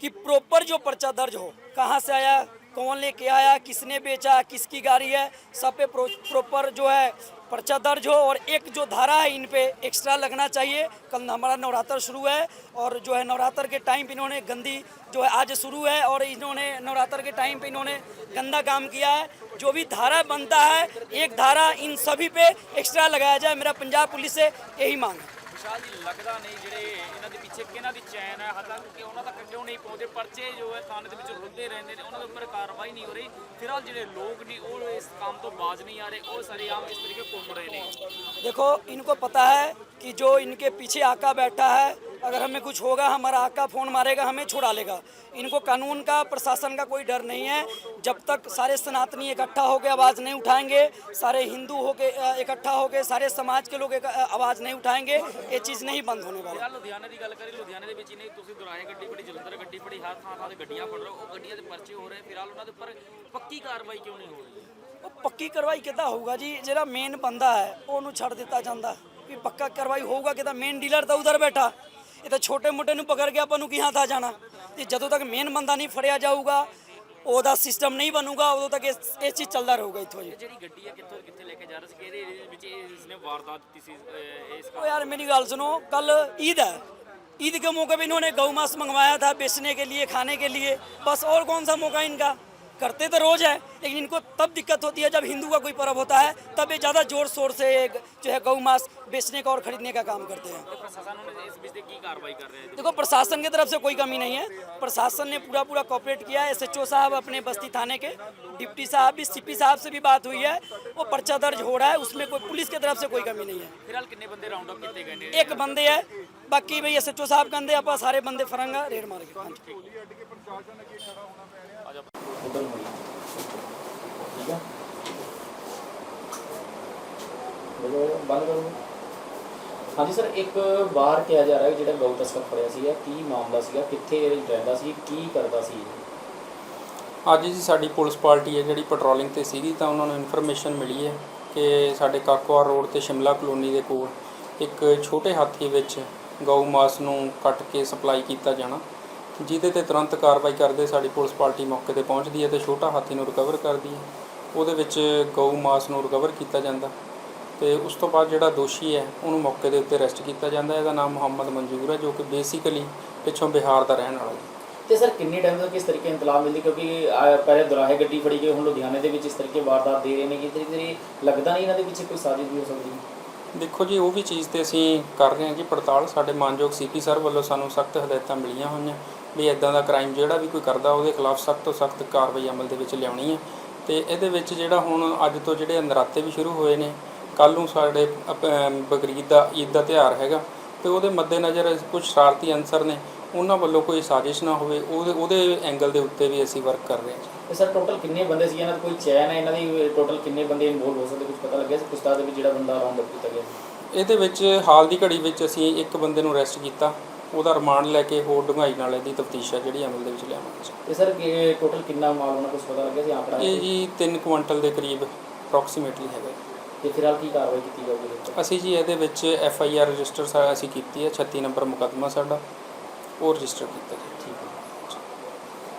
[SPEAKER 5] कि प्रॉपर जो पर्चा दर्ज हो, कहाँ से आया कौन लेके आया, किसने बेचा, किसकी गाड़ी है, सब पे प्रॉपर जो है पर्चा दर्ज हो और एक जो धारा है इन पे एक्स्ट्रा लगना चाहिए। कल हमारा नवरात्र शुरू है और जो है नवरात्र के टाइम पे इन्होंने गंदी जो है आज शुरू है और इन्होंने नवरात्र के टाइम पे इन्होंने गंदा काम किया है। जो भी धारा बनता है, एक धारा इन सभी पे एक्स्ट्रा लगाया जाए, मेरा पंजाब पुलिस से यही मांग है।
[SPEAKER 8] ਵਿਸ਼ਾਲ ਜੀ ਲੱਗਦਾ ਨਹੀਂ ਜਿਹੜੇ ਇਹਨਾਂ ਦੇ ਪਿੱਛੇ ਕਿਹਨਾਂ ਦੀ ਚੈਨ ਹੈ ਹਾਲਾਂਕਿ ਉਹਨਾਂ ਤੱਕ ਕਿਉਂ ਨਹੀਂ ਪਹੁੰਚਦੇ ਪਰਚੇ ਜੋ ਹੈ ਥਾਣੇ ਦੇ ਵਿੱਚ ਰੁਲਦੇ ਰਹਿੰਦੇ ਨੇ ਉਹਨਾਂ ਦੇ ਉੱਪਰ ਕਾਰਵਾਈ ਨਹੀਂ ਹੋ ਰਹੀ ਫਿਲਹਾਲ ਜਿਹੜੇ ਲੋਕ ਨੇ ਉਹ ਇਸ ਕੰਮ ਤੋਂ ਬਾਜ਼ ਨਹੀਂ ਆ ਰਹੇ ਉਹ ਸਰੇਆਮ ਇਸ ਤਰੀਕੇ ਘੁੰਮ ਰਹੇ ਨੇ
[SPEAKER 5] देखो इनको पता है कि जो इनके पीछे आका बैठा है अगर हमें कुछ होगा हमारा आका फ़ोन मारेगा हमें छुड़ा लेगा इनको कानून का प्रशासन का कोई डर नहीं है जब तक सारे सनातनी इकट्ठा होकर आवाज़ नहीं उठाएंगे सारे हिंदू होके अ, इकट्ठा होकर सारे समाज के लोग एक- अ, आवाज़ नहीं उठाएंगे ये चीज़ नहीं बंद होने वाली
[SPEAKER 8] ਫਿਲਹਾਲ ਲੁਧਿਆਣੇ ਦੀ ਗੱਲ ਕਰੀ ਲੁਧਿਆਣੇ ਦੇ ਵਿੱਚ ਹੀ ਨਹੀਂ ਤੁਸੀਂ ਦੁਰਾਹੇ ਗੱਡੀ ਫੜੀ ਜਲੰਧਰ ਗੱਡੀ ਫੜੀ ਹਰ ਥਾਂ ਥਾਂ ਤੇ ਗੱਡੀਆਂ ਫੜ ਰਹੇ ਹੋ ਉਹ ਗੱਡੀਆਂ ਦੇ ਪਰਚੇ ਹੋ ਰਹੇ ਫਿਲਹਾਲ ਉਹਨਾਂ ਦੇ ਉੱਪਰ ਪੱਕੀ ਕਾਰਵਾਈ ਕਿਉਂ ਨਹੀਂ ਹੋ ਰਹੀ
[SPEAKER 5] ਉਹ ਪੱਕੀ ਕਾਰਵਾਈ ਕਿੱਦਾਂ ਹੋਊਗਾ ਜੀ ਜਿਹੜਾ ਮੇਨ ਬੰਦਾ ਹੈ ਉਹਨੂੰ ਛੱਡ ਦਿੱਤਾ ਜਾਂਦਾ ਵੀ ਪੱਕਾ ਕਾਰਵਾਈ ਹੋਊਗਾ ਕਿਦਾਂ ਮੇਨ ਡੀਲਰ ਤਾਂ ਉਧਰ ਬੈਠਾ ਇਹ ਤਾਂ ਛੋਟੇ ਮੋਟੇ ਨੂੰ ਪਕੜ ਕੇ ਆਪਾਂ ਨੂੰ ਕੀ ਹੱਥ ਆ ਜਾਣਾ ਤੇ ਜਦੋਂ ਤੱਕ ਮੇਨ ਬੰਦਾ ਨਹੀਂ ਫੜਿਆ ਜਾਊਗਾ ਉਹਦਾ ਸਿਸਟਮ ਨਹੀਂ ਬਣੂਗਾ ਉਦੋਂ ਤੱਕ ਇਹ ਇਹ ਚੀਜ਼ ਚੱਲਦਾ ਰਹੂਗਾ ਇੱਥੋਂ ਜੀ
[SPEAKER 8] ਇਹ ਜਿਹੜੀ ਗੱਡੀ ਹੈ ਕਿੱਥੋਂ ਕਿੱਥੇ ਲੈ ਕੇ ਜਾ ਰਹੇ ਸੀ ਕਿਹੜੇ ਏਰੀਏ ਦੇ ਵਿੱਚ ਇਹ ਇਸਨੇ ਵਾਰਦਾਤ ਕੀਤੀ ਸੀ ਅਹ, ਇਸ
[SPEAKER 5] ओ यार मेरी गाल सुनो कल ईद है ईद के मौके पे इन्होंने गौ मांस मंगवाया था बेचने के लिए खाने के लिए बस और कौन सा मौका इनका करते तो रोज़ है लेकिन इनको तब दिक्कत होती है जब हिंदू का कोई पर्व होता है तब ये ज़्यादा ज़ोर शोर से जो है गौ मांस बेचने का और खरीदने का काम करते हैं। देखो प्रशासन की तरफ़ से कोई कमी नहीं है। प्रशासन ने पूरा पूरा कॉपरेट किया है। एस साहब अपने बस्ती थाने के डिप्टी साहब भी सीपी साहब से भी बात हुई है। वो पर्चा दर्ज हो रहा है उसमें कोई पुलिस की तरफ़ से कोई कमी नहीं है।
[SPEAKER 8] फ़िलहाल कितने बंदे राउंड
[SPEAKER 5] एक बंदे है बाकी भाई एसएचओ साहब कहते आप सारे बंदे फरंगा रेड मार के हाँ हाँ जी
[SPEAKER 9] ਠੀਕ ਹੈ ਬੋਲੋ ਬੰਦ ਕਰੋ ਹਾਂਜੀ ਸਰ ਇੱਕ ਬਾਹਰ ਕਿਹਾ ਜਾ ਰਿਹਾ ਹੈ ਜਿਹੜਾ ਗਊ ਤਸਕਰ ਫੜਿਆ ਸੀਗਾ ਕੀ ਮਾਮਲਾ ਸੀਗਾ ਕਿੱਥੇ ਰਹਿੰਦਾ ਸੀ ਕੀ ਕਰਦਾ ਸੀ?
[SPEAKER 10] ਅੱਜ ਜੀ ਸਾਡੀ ਪੁਲਿਸ ਪਾਰਟੀ ਹੈ ਜਿਹੜੀ ਪੈਟਰੋਲਿੰਗ ਤੇ ਸੀਗੀ ਤਾਂ ਉਹਨਾਂ ਨੂੰ ਇਨਫੋਰਮੇਸ਼ਨ ਮਿਲੀ ਹੈ ਕਿ ਸਾਡੇ ਕਾਕੋਆ ਰੋਡ ਤੇ ਸ਼ਿਮਲਾ ਕਲੋਨੀ ਦੇ ਕੋਲ ਇੱਕ ਛੋਟੇ ਹਾਥੀ ਵਿੱਚ ਗਊ ਮਾਸ ਨੂੰ ਕੱਟ ਕੇ ਸਪਲਾਈ ਕੀਤਾ ਜਾਣਾ ਜਿਹਦੇ ਤੇ ਤੁਰੰਤ ਕਾਰਵਾਈ ਕਰਦੇ ਸਾਡੀ ਪੁਲਿਸ ਪਾਰਟੀ ਮੌਕੇ ਤੇ ਪਹੁੰਚਦੀ ਹੈ ਤੇ ਛੋਟਾ ਹਾਥੀ ਨੂੰ ਰਿਕਵਰ ਕਰਦੀ ਹੈ। ਉਹਦੇ ਵਿੱਚ ਗਊ ਮਾਸ ਨੂੰ ਰਿਕਵਰ ਕੀਤਾ ਜਾਂਦਾ ਤੇ ਉਸ ਤੋਂ ਬਾਅਦ ਜਿਹੜਾ ਦੋਸ਼ੀ ਹੈ ਉਹਨੂੰ ਮੌਕੇ ਦੇ ਉੱਤੇ ਅਰੈਸਟ ਕੀਤਾ ਜਾਂਦਾ ਇਹਦਾ ਨਾਮ ਮੁਹੰਮਦ ਮਨਜੂਰ ਹੈ ਜੋ ਕਿ ਬੇਸਿਕਲੀ ਪਿੱਛੋਂ ਬਿਹਾਰ ਦਾ ਰਹਿਣ ਵਾਲਾ ਹੈ।
[SPEAKER 9] ਤੇ ਸਰ ਕਿੰਨੇ ਟਾਈਮ ਤੱਕ ਇਸ ਤਰੀਕੇ ਇਤਲਾਹ ਮਿਲਦੀ? ਕਿਉਂਕਿ ਪਹਿਲੇ ਦੁਰਾਹੇ ਗੱਡੀ ਫੜੀ ਗਈ ਹੁਣ ਲੁਧਿਆਣੇ ਦੇ ਵਿੱਚ ਇਸ ਤਰੀਕੇ ਵਾਰਦਾਤ ਦੇ ਰਹੇ ਨੇ। ਕਿ ਤਰੀ ਲੱਗਦਾ ਨਹੀਂ ਇਹਨਾਂ ਦੇ ਪਿੱਛੇ ਕੋਈ ਸਾਜ਼ਿਸ਼ ਵੀ ਹੋ ਸਕਦੀ? ਹੈ
[SPEAKER 10] ਦੇਖੋ ਜੀ ਉਹ ਵੀ ਚੀਜ਼ ਤੇ ਅਸੀਂ ਕਰ ਰਹੇ ਹਾਂ ਜੀ ਪੜਤਾਲ। ਸਾਡੇ ਮਾਨਯੋਗ ਸੀਪੀ ਸਰ ਵੱਲੋਂ ਸਾਨੂੰ ਸਖਤ ਹਦਾਇਤਾਂ ਮਿਲੀਆਂ ਹੋਈਆਂ। ਵੀ ਇਦਾਂ ਦਾ ਕ੍ਰਾਈਮ ਜਿਹੜਾ ਵੀ ਕੋਈ ਕਰਦਾ ਉਹਦੇ ਖਿਲਾਫ ਸਖਤ ਤੋਂ ਸਖਤ ਕਾਰਵਾਈ ਅਮਲ ਦੇ ਵਿੱਚ ਲਿਆਉਣੀ ਹੈ। ਤੇ ਇਹਦੇ ਵਿੱਚ ਜਿਹੜਾ ਹੁਣ ਅੱਜ ਤੋਂ ਜਿਹੜੇ ਨਰਾਤੇ ਵੀ ਸ਼ੁਰੂ ਹੋਏ ਨੇ ਕੱਲ ਨੂੰ ਸਾਡੇ ਬਕਰੀਦ ਦਾ ਈਦ ਦਾ ਤਿਉਹਾਰ ਹੈਗਾ ਤੇ ਉਹਦੇ ਮੱਦੇਨਜ਼ਰ ਕੁਝ ਸ਼ਰਾਰਤੀ ਅਨਸਰ ਨੇ ਉਹਨਾਂ ਵੱਲੋਂ ਕੋਈ ਸਾਜ਼ਿਸ਼ ਨਾ ਹੋਵੇ ਉਹਦੇ ਉਹਦੇ ਐਂਗਲ ਦੇ ਉੱਤੇ ਵੀ ਅਸੀਂ ਵਰਕ ਕਰ ਰਹੇ ਹਾਂ।
[SPEAKER 9] ਸਰ ਟੋਟਲ ਕਿੰਨੇ ਬੰਦੇ ਸੀ? ਇਹਨਾਂ ਦਾ ਕੋਈ ਚੈਨ ਹੈ? ਇਹਨਾਂ ਦੀ ਟੋਟਲ ਕਿੰਨੇ ਬੰਦੇ ਇਨਵੋਲਵ ਹੋ ਸਕਦੇ? ਕੁਝ ਪਤਾ ਲੱਗਿਆ ਸੀ? ਪੁਸਤਕ ਦੇ ਵਿੱਚ ਜਿਹੜਾ ਬੰਦਾ ਰਾਉਂਡ ਅਪ ਕੀਤਾ ਗਿਆ
[SPEAKER 10] ਇਹਦੇ ਵਿੱਚ ਹਾਲ ਦੀ ਘੜੀ ਵਿੱਚ ਅਸੀਂ ਇੱਕ ਬੰਦੇ ਨੂੰ ਅਰੈਸਟ ਕੀਤਾ। ਉਹਦਾ ਰਿਮਾਂਡ ਲੈ ਕੇ ਹੋਰ ਡੂੰਘਾਈ ਨਾਲ ਇਹਦੀ ਤਫਤੀਸ਼ ਹੈ ਜਿਹੜੀ ਅਮਲ ਦੇ ਵਿੱਚ ਲਿਆਵਾਂਗੇ।
[SPEAKER 9] ਤੇ ਸਰ ਕਿ ਟੋਟਲ ਕਿੰਨਾ ਮਾਲ ਉਹਨਾਂ ਕੁਝ ਪਤਾ ਲੱਗਿਆ ਸੀ ਆਂਕੜਾ
[SPEAKER 10] ਇਹ ਜੀ 3 ਕੁਇੰਟਲ ਦੇ ਕਰੀਬ ਅਪਰੋਕਸੀਮੇਟਲੀ ਹੈਗਾ
[SPEAKER 9] ਤੇ ਫਿਲਹਾਲ ਕੀ ਕਾਰਵਾਈ ਕੀਤੀ ਜਾਊਗੀ ਇਹਦੇ ਉੱਤੇ?
[SPEAKER 10] ਅਸੀਂ ਜੀ ਇਹਦੇ ਵਿੱਚ ਐਫ ਆਈ ਆਰ ਰਜਿਸਟਰ ਅਸੀਂ ਕੀਤੀ ਹੈ 36 ਨੰਬਰ ਮੁਕੱਦਮਾ ਸਾਡਾ ਉਹ ਰਜਿਸਟਰ ਕੀਤਾ ਜੀ